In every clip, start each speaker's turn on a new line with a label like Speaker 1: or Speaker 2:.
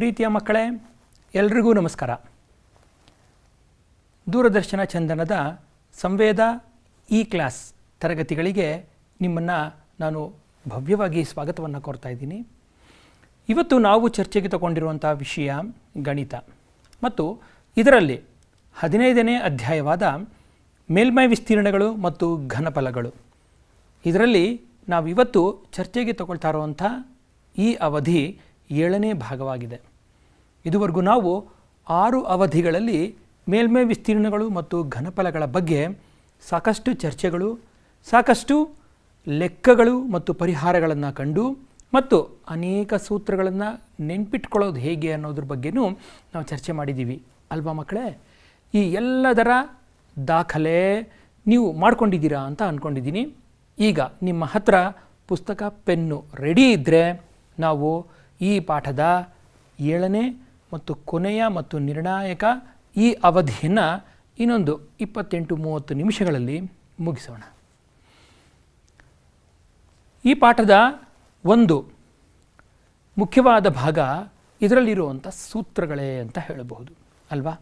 Speaker 1: ಪ್ರೀತಿಯ ಮಕ್ಕಳೇ, ಎಲ್ರಿಗೂ ನಮಸ್ಕಾರ. ದೂರದರ್ಶನ ಚಂದನದ ಸಂವೇದ ಇ ಕ್ಲಾಸ್ ತರಗತಿಗಳಿಗೆ ನಿಮ್ಮನ್ನು ನಾನು ಭವ್ಯವಾಗಿ ಸ್ವಾಗತವನ್ನು ಕೋರ್ತಾ ಇದ್ದೀನಿ. ಇವತ್ತು ನಾವು ಚರ್ಚೆಗೆ ತಗೊಂಡಿರುವಂಥ ವಿಷಯ ಗಣಿತ. ಮತ್ತು ಇದರಲ್ಲಿ ಹದಿನೈದನೇ ಅಧ್ಯಾಯವಾದ ಮೇಲ್ಮೈ ವಿಸ್ತೀರ್ಣಗಳು ಮತ್ತು ಘನಫಲಗಳು. ಇದರಲ್ಲಿ ನಾವು ಇವತ್ತು ಚರ್ಚೆಗೆ ತಗೊಳ್ತಾ ಇರುವಂಥ ಈ ಅವಧಿ ಏಳನೇ ಭಾಗವಾಗಿದೆ. ಇದುವರೆಗೂ ನಾವು ಆರು ಅವಧಿಗಳಲ್ಲಿ ಮೇಲ್ಮೈ ವಿಸ್ತೀರ್ಣಗಳು ಮತ್ತು ಘನಫಲಗಳ ಬಗ್ಗೆ ಸಾಕಷ್ಟು ಚರ್ಚೆಗಳು, ಸಾಕಷ್ಟು ಲೆಕ್ಕಗಳು ಮತ್ತು ಪರಿಹಾರಗಳನ್ನು ಕಂಡು ಮತ್ತು ಅನೇಕ ಸೂತ್ರಗಳನ್ನು ನೆನ್ಪಿಟ್ಕೊಳ್ಳೋದು ಹೇಗೆ ಅನ್ನೋದ್ರ ಬಗ್ಗೆನೂ ನಾವು ಚರ್ಚೆ ಮಾಡಿದ್ದೀವಿ. ಅಲ್ವಾ ಮಕ್ಕಳೇ? ಈ ಎಲ್ಲದರ ದಾಖಲೆ ನೀವು ಮಾಡ್ಕೊಂಡಿದ್ದೀರಾ ಅಂತ ಅಂದ್ಕೊಂಡಿದ್ದೀನಿ ಈಗ ನಿಮ್ಮ ಹತ್ರ ಪುಸ್ತಕ, ಪೆನ್ನು ರೆಡಿ ಇದ್ದರೆ ನಾವು ಈ ಪಾಠದ ಏಳನೇ ಮತ್ತು ಕೊನೆಯ ಮತ್ತು ನಿರ್ಣಾಯಕ ಈ ಅವಧಿಯನ್ನು ಇನ್ನೊಂದು ಇಪ್ಪತ್ತೆಂಟು ಮೂವತ್ತು ನಿಮಿಷಗಳಲ್ಲಿ ಮುಗಿಸೋಣ. ಈ ಪಾಠದ ಒಂದು ಮುಖ್ಯವಾದ ಭಾಗ ಇದರಲ್ಲಿರುವಂಥ ಸೂತ್ರಗಳೇ ಅಂತ ಹೇಳಬಹುದು, ಅಲ್ವಾ?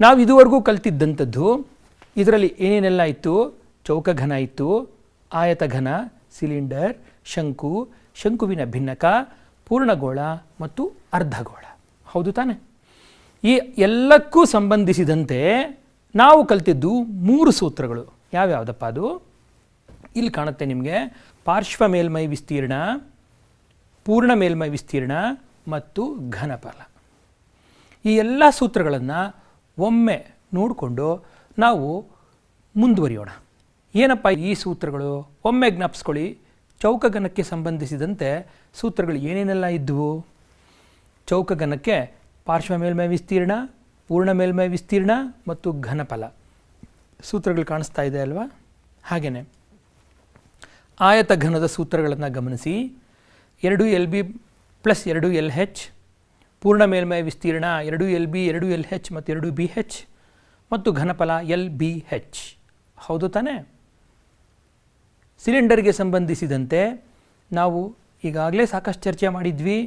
Speaker 1: ನಾವು ಇದುವರೆಗೂ ಕಲ್ತಿದ್ದಂಥದ್ದು ಇದರಲ್ಲಿ ಏನೇನೆಲ್ಲ ಇತ್ತು? ಚೌಕಘನ ಇತ್ತು, ಆಯತಘನ, ಸಿಲಿಂಡರ್, ಶಂಕು, ಶಂಕುವಿನ ಭಿನ್ನಕ, ಪೂರ್ಣಗೋಳ ಮತ್ತು ಅರ್ಧಗೋಳ. ಹೌದು ತಾನೆ. ಈ ಎಲ್ಲಕ್ಕೂ ಸಂಬಂಧಿಸಿದಂತೆ ನಾವು ಕಲಿತಿದ್ದು ಮೂರು ಸೂತ್ರಗಳು. ಯಾವ್ಯಾವುದಪ್ಪ ಅದು? ಇಲ್ಲಿ ಕಾಣುತ್ತೆ ನಿಮಗೆ. ಪಾರ್ಶ್ವ ಮೇಲ್ಮೈ ವಿಸ್ತೀರ್ಣ, ಪೂರ್ಣ ಮೇಲ್ಮೈ ವಿಸ್ತೀರ್ಣ ಮತ್ತು ಘನಫಲ. ಈ ಎಲ್ಲ ಸೂತ್ರಗಳನ್ನು ಒಮ್ಮೆ ನೋಡಿಕೊಂಡು ನಾವು ಮುಂದುವರಿಯೋಣ. ಏನಪ್ಪ ಈ ಸೂತ್ರಗಳು? ಒಮ್ಮೆ ಜ್ಞಾಪಿಸ್ಕೊಳ್ಳಿ. ಚೌಕಘನಕ್ಕೆ ಸಂಬಂಧಿಸಿದಂತೆ ಸೂತ್ರಗಳು ಏನೇನೆಲ್ಲ ಇದ್ದವು ಚೌಕಘನಕ್ಕೆ ಪಾರ್ಶ್ವ ಮೇಲ್ಮೈ ವಿಸ್ತೀರ್ಣ, ಪೂರ್ಣ ಮೇಲ್ಮೈ ವಿಸ್ತೀರ್ಣ ಮತ್ತು ಘನಫಲ. ಸೂತ್ರಗಳು ಕಾಣಿಸ್ತಾ ಇದೆ ಅಲ್ವಾ? ಹಾಗೆಯೇ ಆಯತ ಘನದ ಸೂತ್ರಗಳನ್ನು ಗಮನಿಸಿ. ಎರಡು ಎಲ್ ಬಿ ಪ್ಲಸ್ ಎರಡು ಎಲ್ ಹೆಚ್ ಪೂರ್ಣ ಮೇಲ್ಮೈ ವಿಸ್ತೀರ್ಣ ಎರಡು ಎಲ್ ಬಿ, ಎರಡು ಎಲ್ ಹೆಚ್ ಮತ್ತು ಎರಡು ಬಿ ಹೆಚ್ ಮತ್ತು ಘನಫಲ ಎಲ್ ಬಿ ಹೆಚ್ ಹೌದು ತಾನೇ? ಸಿಲಿಂಡರ್ಗೆ ಸಂಬಂಧಿಸಿದಂತೆ ನಾವು ಈಗಾಗಲೇ ಸಾಕಷ್ಟು ಚರ್ಚೆ ಮಾಡಿದ್ವಿ.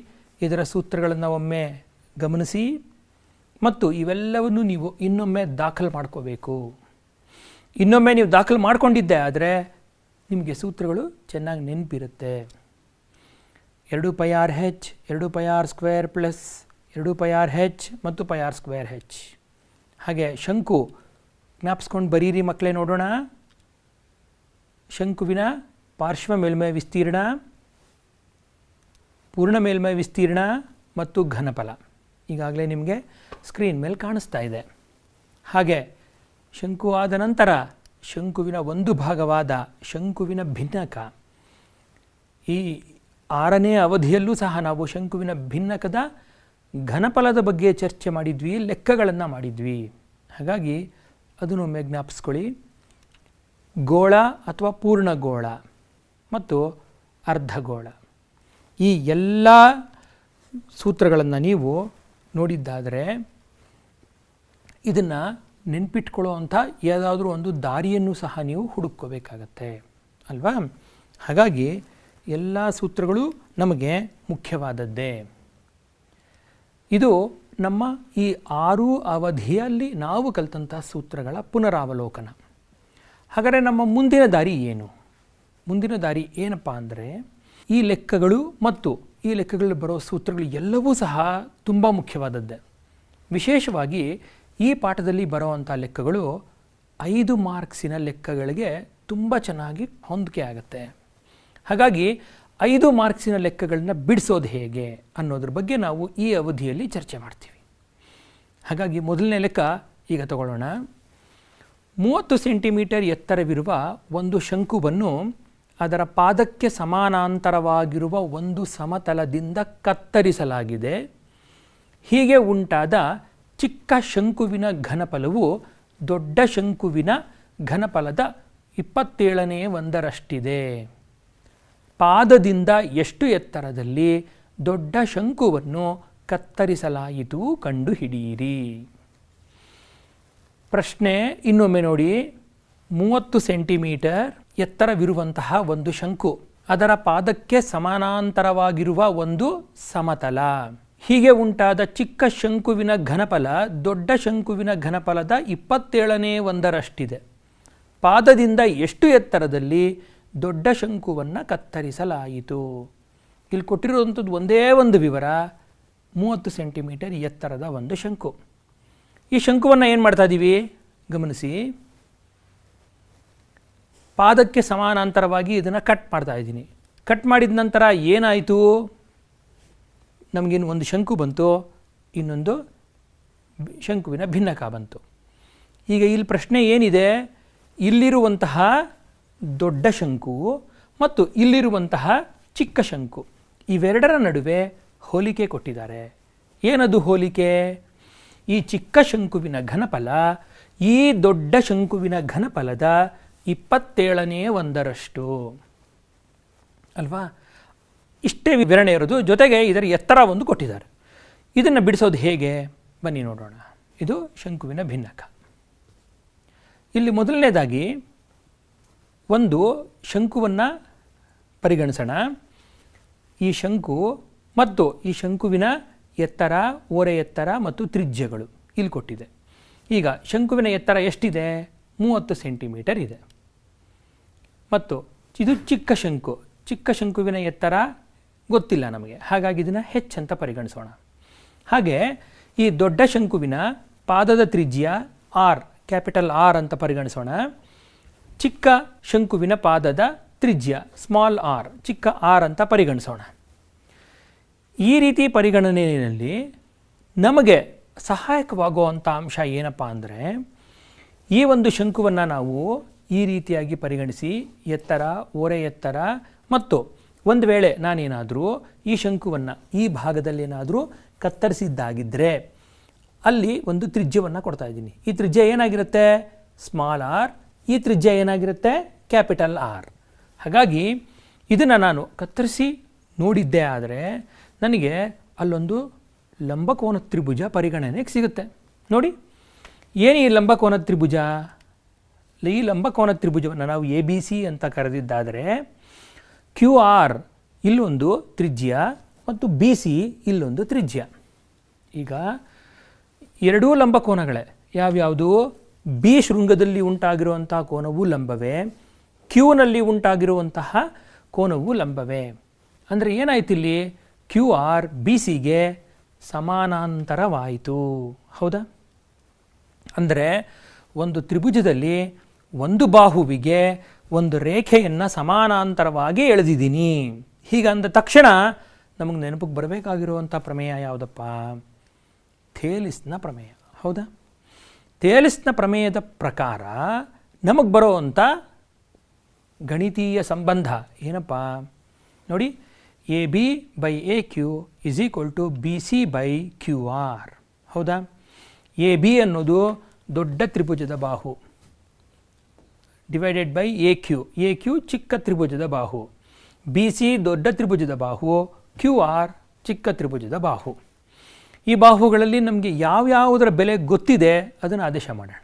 Speaker 1: ಇದರ ಸೂತ್ರಗಳನ್ನು ಒಮ್ಮೆ ಗಮನಿಸಿ ಮತ್ತು ಇವೆಲ್ಲವನ್ನು ನೀವು ಇನ್ನೊಮ್ಮೆ ದಾಖಲು ಮಾಡ್ಕೋಬೇಕು. ಇನ್ನೊಮ್ಮೆ ನೀವು ದಾಖಲು ಮಾಡಿಕೊಂಡಿದ್ದೆ ಆದರೆ ನಿಮಗೆ ಸೂತ್ರಗಳು ಚೆನ್ನಾಗಿ ನೆನಪಿರುತ್ತೆ. ಎರಡು ಪೈ ಆರ್ ಹೆಚ್ ಎರಡು ಪೈ ಆರ್ ಸ್ಕ್ವೇರ್ ಪ್ಲಸ್ ಎರಡು ಪೈ ಆರ್ ಹೆಚ್ ಮತ್ತು ಪೈ ಆರ್ ಸ್ಕ್ವೇರ್ ಹೆಚ್ ಹಾಗೆ ಶಂಕು ಜ್ಞಾಪಿಸ್ಕೊಂಡು ಬರೀರಿ ಮಕ್ಕಳೇ ನೋಡೋಣ. ಶಂಕುವಿನ ಪಾರ್ಶ್ವ ಮೇಲ್ಮೈ ವಿಸ್ತೀರ್ಣ. ಪೂರ್ಣ ಮೇಲ್ಮೈ ವಿಸ್ತೀರ್ಣ ಮತ್ತು ಘನಫಲ. ಈಗಾಗಲೇ ನಿಮಗೆ ಸ್ಕ್ರೀನ್ ಮೇಲೆ ಕಾಣಿಸ್ತಾ ಇದೆ. ಹಾಗೆ ಶಂಕು ಆದ ನಂತರ ಶಂಕುವಿನ ಒಂದು ಭಾಗವಾದ ಶಂಕುವಿನ ಭಿನ್ನಕ. ಈ ಆರನೇ ಅವಧಿಯಲ್ಲೂ ಸಹ ನಾವು ಶಂಕುವಿನ ಭಿನ್ನಕದ ಘನಫಲದ ಬಗ್ಗೆ ಚರ್ಚೆ ಮಾಡಿದ್ವಿ, ಲೆಕ್ಕಗಳನ್ನು ಮಾಡಿದ್ವಿ. ಹಾಗಾಗಿ ಅದನ್ನು ಜ್ಞಾಪಿಸ್ಕೊಳ್ಳಿ. ಗೋಳ ಅಥವಾ ಪೂರ್ಣಗೋಳ ಮತ್ತು ಅರ್ಧಗೋಳ. ಈ ಎಲ್ಲ ಸೂತ್ರಗಳನ್ನು ನೀವು ನೋಡಿದ್ದಾದರೆ ಇದನ್ನು ನೆನ್ಪಿಟ್ಕೊಳ್ಳೋ ಅಂಥ ಯಾವುದಾದ್ರೂ ಒಂದು ದಾರಿಯನ್ನು ಸಹ ನೀವು ಹುಡುಕೋಬೇಕಾಗತ್ತೆ ಅಲ್ವಾ? ಹಾಗಾಗಿ ಎಲ್ಲ ಸೂತ್ರಗಳು ನಮಗೆ ಮುಖ್ಯವಾದದ್ದೇ. ಇದು ನಮ್ಮ ಈ ಆರು ಅವಧಿಯಲ್ಲಿ ನಾವು ಕಲಿತಂಥ ಸೂತ್ರಗಳ ಪುನರಾವಲೋಕನ. ಹಾಗಾದರೆ ನಮ್ಮ ಮುಂದಿನ ದಾರಿ ಏನು? ಮುಂದಿನ ದಾರಿ ಏನಪ್ಪ ಅಂದರೆ ಈ ಲೆಕ್ಕಗಳು ಮತ್ತು ಈ ಲೆಕ್ಕಗಳಲ್ಲಿ ಬರೋ ಸೂತ್ರಗಳು ಎಲ್ಲವೂ ಸಹ ತುಂಬ ಮುಖ್ಯವಾದದ್ದೇ. ವಿಶೇಷವಾಗಿ ಈ ಪಾಠದಲ್ಲಿ ಬರುವಂಥ ಲೆಕ್ಕಗಳು ಐದು ಮಾರ್ಕ್ಸಿನ ಲೆಕ್ಕಗಳಿಗೆ ತುಂಬ ಚೆನ್ನಾಗಿ ಹೊಂದಿಕೆ ಆಗುತ್ತೆ. ಹಾಗಾಗಿ ಐದು ಮಾರ್ಕ್ಸಿನ ಲೆಕ್ಕಗಳನ್ನ ಬಿಡಿಸೋದು ಹೇಗೆ ಅನ್ನೋದ್ರ ಬಗ್ಗೆ ನಾವು ಈ ಅವಧಿಯಲ್ಲಿ ಚರ್ಚೆ ಮಾಡ್ತೀವಿ. ಹಾಗಾಗಿ ಮೊದಲನೇ ಲೆಕ್ಕ ಈಗ ತಗೊಳ್ಳೋಣ. ಮೂವತ್ತು ಸೆಂಟಿಮೀಟರ್ ಎತ್ತರವಿರುವ ಒಂದು ಶಂಕುವನ್ನು ಅದರ ಪಾದಕ್ಕೆ ಸಮಾನಾಂತರವಾಗಿರುವ ಒಂದು ಸಮತಲದಿಂದ ಕತ್ತರಿಸಲಾಗಿದೆ. ಹೀಗೆ ಉಂಟಾದ ಚಿಕ್ಕ ಶಂಕುವಿನ ಘನಫಲವು ದೊಡ್ಡ ಶಂಕುವಿನ ಘನಫಲದ ಇಪ್ಪತ್ತೇಳನೇ ಒಂದರಷ್ಟಿದೆ. ಪಾದದಿಂದ ಎಷ್ಟು ಎತ್ತರದಲ್ಲಿ ದೊಡ್ಡ ಶಂಕುವನ್ನು ಕತ್ತರಿಸಲಾಯಿತು ಕಂಡುಹಿಡಿಯಿರಿ. ಪ್ರಶ್ನೆ ಇನ್ನೊಮ್ಮೆ ನೋಡಿ. ಮೂವತ್ತು ಸೆಂಟಿಮೀಟರ್ ಎತ್ತರವಿರುವಂತಹ ಒಂದು ಶಂಕು. ಅದರ ಪಾದಕ್ಕೆ ಸಮಾನಾಂತರವಾಗಿರುವ ಒಂದು ಸಮತಲ. ಹೀಗೆ ಉಂಟಾದ ಚಿಕ್ಕ ಶಂಕುವಿನ ಘನಫಲ ದೊಡ್ಡ ಶಂಕುವಿನ ಘನಫಲದ ಇಪ್ಪತ್ತೇಳನೇ ಒಂದರಷ್ಟಿದೆ. ಪಾದದಿಂದ ಎಷ್ಟು ಎತ್ತರದಲ್ಲಿ ದೊಡ್ಡ ಶಂಕುವನ್ನು ಕತ್ತರಿಸಲಾಯಿತು. ಇಲ್ಲಿ ಕೊಟ್ಟಿರುವಂಥದ್ದು ಒಂದೇ ಒಂದು ವಿವರ, ಮೂವತ್ತು ಸೆಂಟಿಮೀಟರ್ ಎತ್ತರದ ಒಂದು ಶಂಕು. ಈ ಶಂಕುವನ್ನು ಏನು ಮಾಡ್ತಾ ಇದ್ದೀವಿ ಗಮನಿಸಿ. ಪಾದಕ್ಕೆ ಸಮಾನಾಂತರವಾಗಿ ಇದನ್ನು ಕಟ್ ಮಾಡ್ತಾ ಇದ್ದೀನಿ. ಕಟ್ ಮಾಡಿದ ನಂತರ ಏನಾಯಿತು? ನಮಗೇನು ಒಂದು ಶಂಕು ಬಂತು? ಇನ್ನೊಂದು ಶಂಕುವಿನ ಭಿನ್ನಕ ಬಂತು. ಈಗ ಇಲ್ಲಿ ಪ್ರಶ್ನೆ ಏನಿದೆ? ಇಲ್ಲಿರುವಂತಹ ದೊಡ್ಡ ಶಂಕು ಮತ್ತು ಇಲ್ಲಿರುವಂತಹ ಚಿಕ್ಕ ಶಂಕು ಇವೆರಡರ ನಡುವೆ ಹೋಲಿಕೆ ಕೊಟ್ಟಿದ್ದಾರೆ. ಏನದು ಹೋಲಿಕೆ? ಈ ಚಿಕ್ಕ ಶಂಕುವಿನ ಘನಫಲ ಈ ದೊಡ್ಡ ಶಂಕುವಿನ ಘನಫಲದ ಇಪ್ಪತ್ತೇಳನೇ ಒಂದರಷ್ಟು. ಅಲ್ವಾ? ಇಷ್ಟೇ ವಿವರಣೆ ಇರೋದು. ಜೊತೆಗೆ ಇದರ ಎತ್ತರ ಒಂದು ಕೊಟ್ಟಿದ್ದಾರೆ. ಇದನ್ನು ಬಿಡಿಸೋದು ಹೇಗೆ? ಬನ್ನಿ ನೋಡೋಣ. ಇದು ಶಂಕುವಿನ ಭಿನ್ನಕ. ಇಲ್ಲಿ ಮೊದಲನೇದಾಗಿ ಒಂದು ಶಂಕುವನ್ನು ಪರಿಗಣಿಸೋಣ. ಈ ಶಂಕು ಮತ್ತು ಈ ಶಂಕುವಿನ ಎತ್ತರ, ಓರೆ ಎತ್ತರ ಮತ್ತು ತ್ರಿಜ್ಯಗಳು ಇಲ್ಲಿ ಕೊಟ್ಟಿದೆ. ಈಗ ಶಂಕುವಿನ ಎತ್ತರ ಎಷ್ಟಿದೆ? ಮೂವತ್ತು ಸೆಂಟಿಮೀಟರ್ ಇದೆ. ಮತ್ತು ಇದು ಚಿಕ್ಕ ಶಂಕು. ಚಿಕ್ಕ ಶಂಕುವಿನ ಎತ್ತರ ಗೊತ್ತಿಲ್ಲ ನಮಗೆ. ಹಾಗಾಗಿ ಇದನ್ನು ಹೆಚ್ಚಂತ ಪರಿಗಣಿಸೋಣ. ಹಾಗೆ ಈ ದೊಡ್ಡ ಶಂಕುವಿನ ಪಾದದ ತ್ರಿಜ್ಯ ಆರ್, ಕ್ಯಾಪಿಟಲ್ ಆರ್ ಅಂತ ಪರಿಗಣಿಸೋಣ. ಚಿಕ್ಕ ಶಂಕುವಿನ ಪಾದದ ತ್ರಿಜ್ಯ, ಸ್ಮಾಲ್ ಆರ್, ಚಿಕ್ಕ ಆರ್ ಅಂತ ಪರಿಗಣಿಸೋಣ. ಈ ರೀತಿ ಪರಿಗಣನೆಯಲ್ಲಿ ನಮಗೆ ಸಹಾಯಕವಾಗುವಂಥ ಅಂಶ ಏನಪ್ಪ ಅಂದರೆ ಈ ಒಂದು ಶಂಕುವನ್ನು ನಾವು ಈ ರೀತಿಯಾಗಿ ಪರಿಗಣಿಸಿ ಎತ್ತರ, ಓರೆ ಎತ್ತರ ಮತ್ತು ಒಂದು ವೇಳೆ ನಾನೇನಾದರೂ ಈ ಶಂಕುವನ್ನು ಈ ಭಾಗದಲ್ಲೇನಾದರೂ ಕತ್ತರಿಸಿದ್ದಾಗಿದ್ದರೆ ಅಲ್ಲಿ ಒಂದು ತ್ರಿಜ್ಯವನ್ನು ಕೊಡ್ತಾ ಇದ್ದೀನಿ. ಈ ತ್ರಿಜ್ಯ ಏನಾಗಿರುತ್ತೆ? ಸ್ಮಾಲ್ ಆರ್ ಈ ತ್ರಿಜ್ಯ ಏನಾಗಿರುತ್ತೆ? ಕ್ಯಾಪಿಟಲ್ ಆರ್ ಹಾಗಾಗಿ ಇದನ್ನು ನಾನು ಕತ್ತರಿಸಿ ನೋಡಿದ್ದೆ ಆದರೆ ನನಗೆ ಅಲ್ಲೊಂದು ಲಂಬಕೋನ ತ್ರಿಭುಜ ಪರಿಗಣನೆಗೆ ಸಿಗುತ್ತೆ. ನೋಡಿ, ಏನು ಈ ಲಂಬಕೋನ ತ್ರಿಭುಜ? ಈ ಲಂಬಕೋನ ತ್ರಿಭುಜವನ್ನು ನಾವು ಎ ಬಿ ಸಿ ಅಂತ ಕರೆದಿದ್ದಾದರೆ ಕ್ಯೂ ಆರ್ ಇಲ್ಲೊಂದು ತ್ರಿಜ್ಯ ಮತ್ತು ಬಿ ಸಿ ಇಲ್ಲೊಂದು ತ್ರಿಜ್ಯ. ಈಗ ಎರಡೂ ಲಂಬಕೋನಗಳೇ ಯಾವ್ಯಾವುದು? ಬಿ ಶೃಂಗದಲ್ಲಿ ಉಂಟಾಗಿರುವಂತಹ ಕೋನವು ಲಂಬವೇ. ಕ್ಯೂನಲ್ಲಿ ಉಂಟಾಗಿರುವಂತಹ ಕೋನವು ಲಂಬವೇ. ಅಂದರೆ ಏನಾಯ್ತು ಇಲ್ಲಿ? ಕ್ಯೂ ಆರ್ ಬಿ ಸಿಗೆ ಸಮಾನಾಂತರವಾಯಿತು. ಹೌದಾ? ಅಂದರೆ ಒಂದು ತ್ರಿಭುಜದಲ್ಲಿ ಒಂದು ಬಾಹುವಿಗೆ ಒಂದು ರೇಖೆಯನ್ನು ಸಮಾನಾಂತರವಾಗಿ ಎಳೆದಿದ್ದೀನಿ. ಹೀಗಂದ ತಕ್ಷಣ ನಮಗೆ ನೆನಪಿಗೆ ಬರಬೇಕಾಗಿರುವಂಥ ಪ್ರಮೇಯ ಯಾವುದಪ್ಪ? ಥೇಲಿಸ್ನ ಪ್ರಮೇಯ. ಹೌದಾ? ಥೇಲಿಸ್ನ ಪ್ರಮೇಯದ ಪ್ರಕಾರ ನಮಗೆ ಬರೋವಂಥ ಗಣಿತೀಯ ಸಂಬಂಧ ಏನಪ್ಪ? ನೋಡಿ A B by A Q is equal to B C by Q R ಹೌದಾ? ಎ ಬಿ ಅನ್ನೋದು ದೊಡ್ಡ ತ್ರಿಭುಜದ ಬಾಹು. Divided by A Q A Q ಚಿಕ್ಕ ತ್ರಿಭುಜದ ಬಾಹು. ಬಿ ಸಿ ದೊಡ್ಡ ತ್ರಿಭುಜದ ಬಾಹು. ಕ್ಯೂ ಆರ್ ಚಿಕ್ಕ ತ್ರಿಭುಜದ ಬಾಹು. ಈ ಬಾಹುಗಳಲ್ಲಿ ನಮಗೆ ಯಾವ್ಯಾವುದರ ಬೆಲೆ ಗೊತ್ತಿದೆ, ಅದನ್ನು ಆದೇಶ ಮಾಡೋಣ.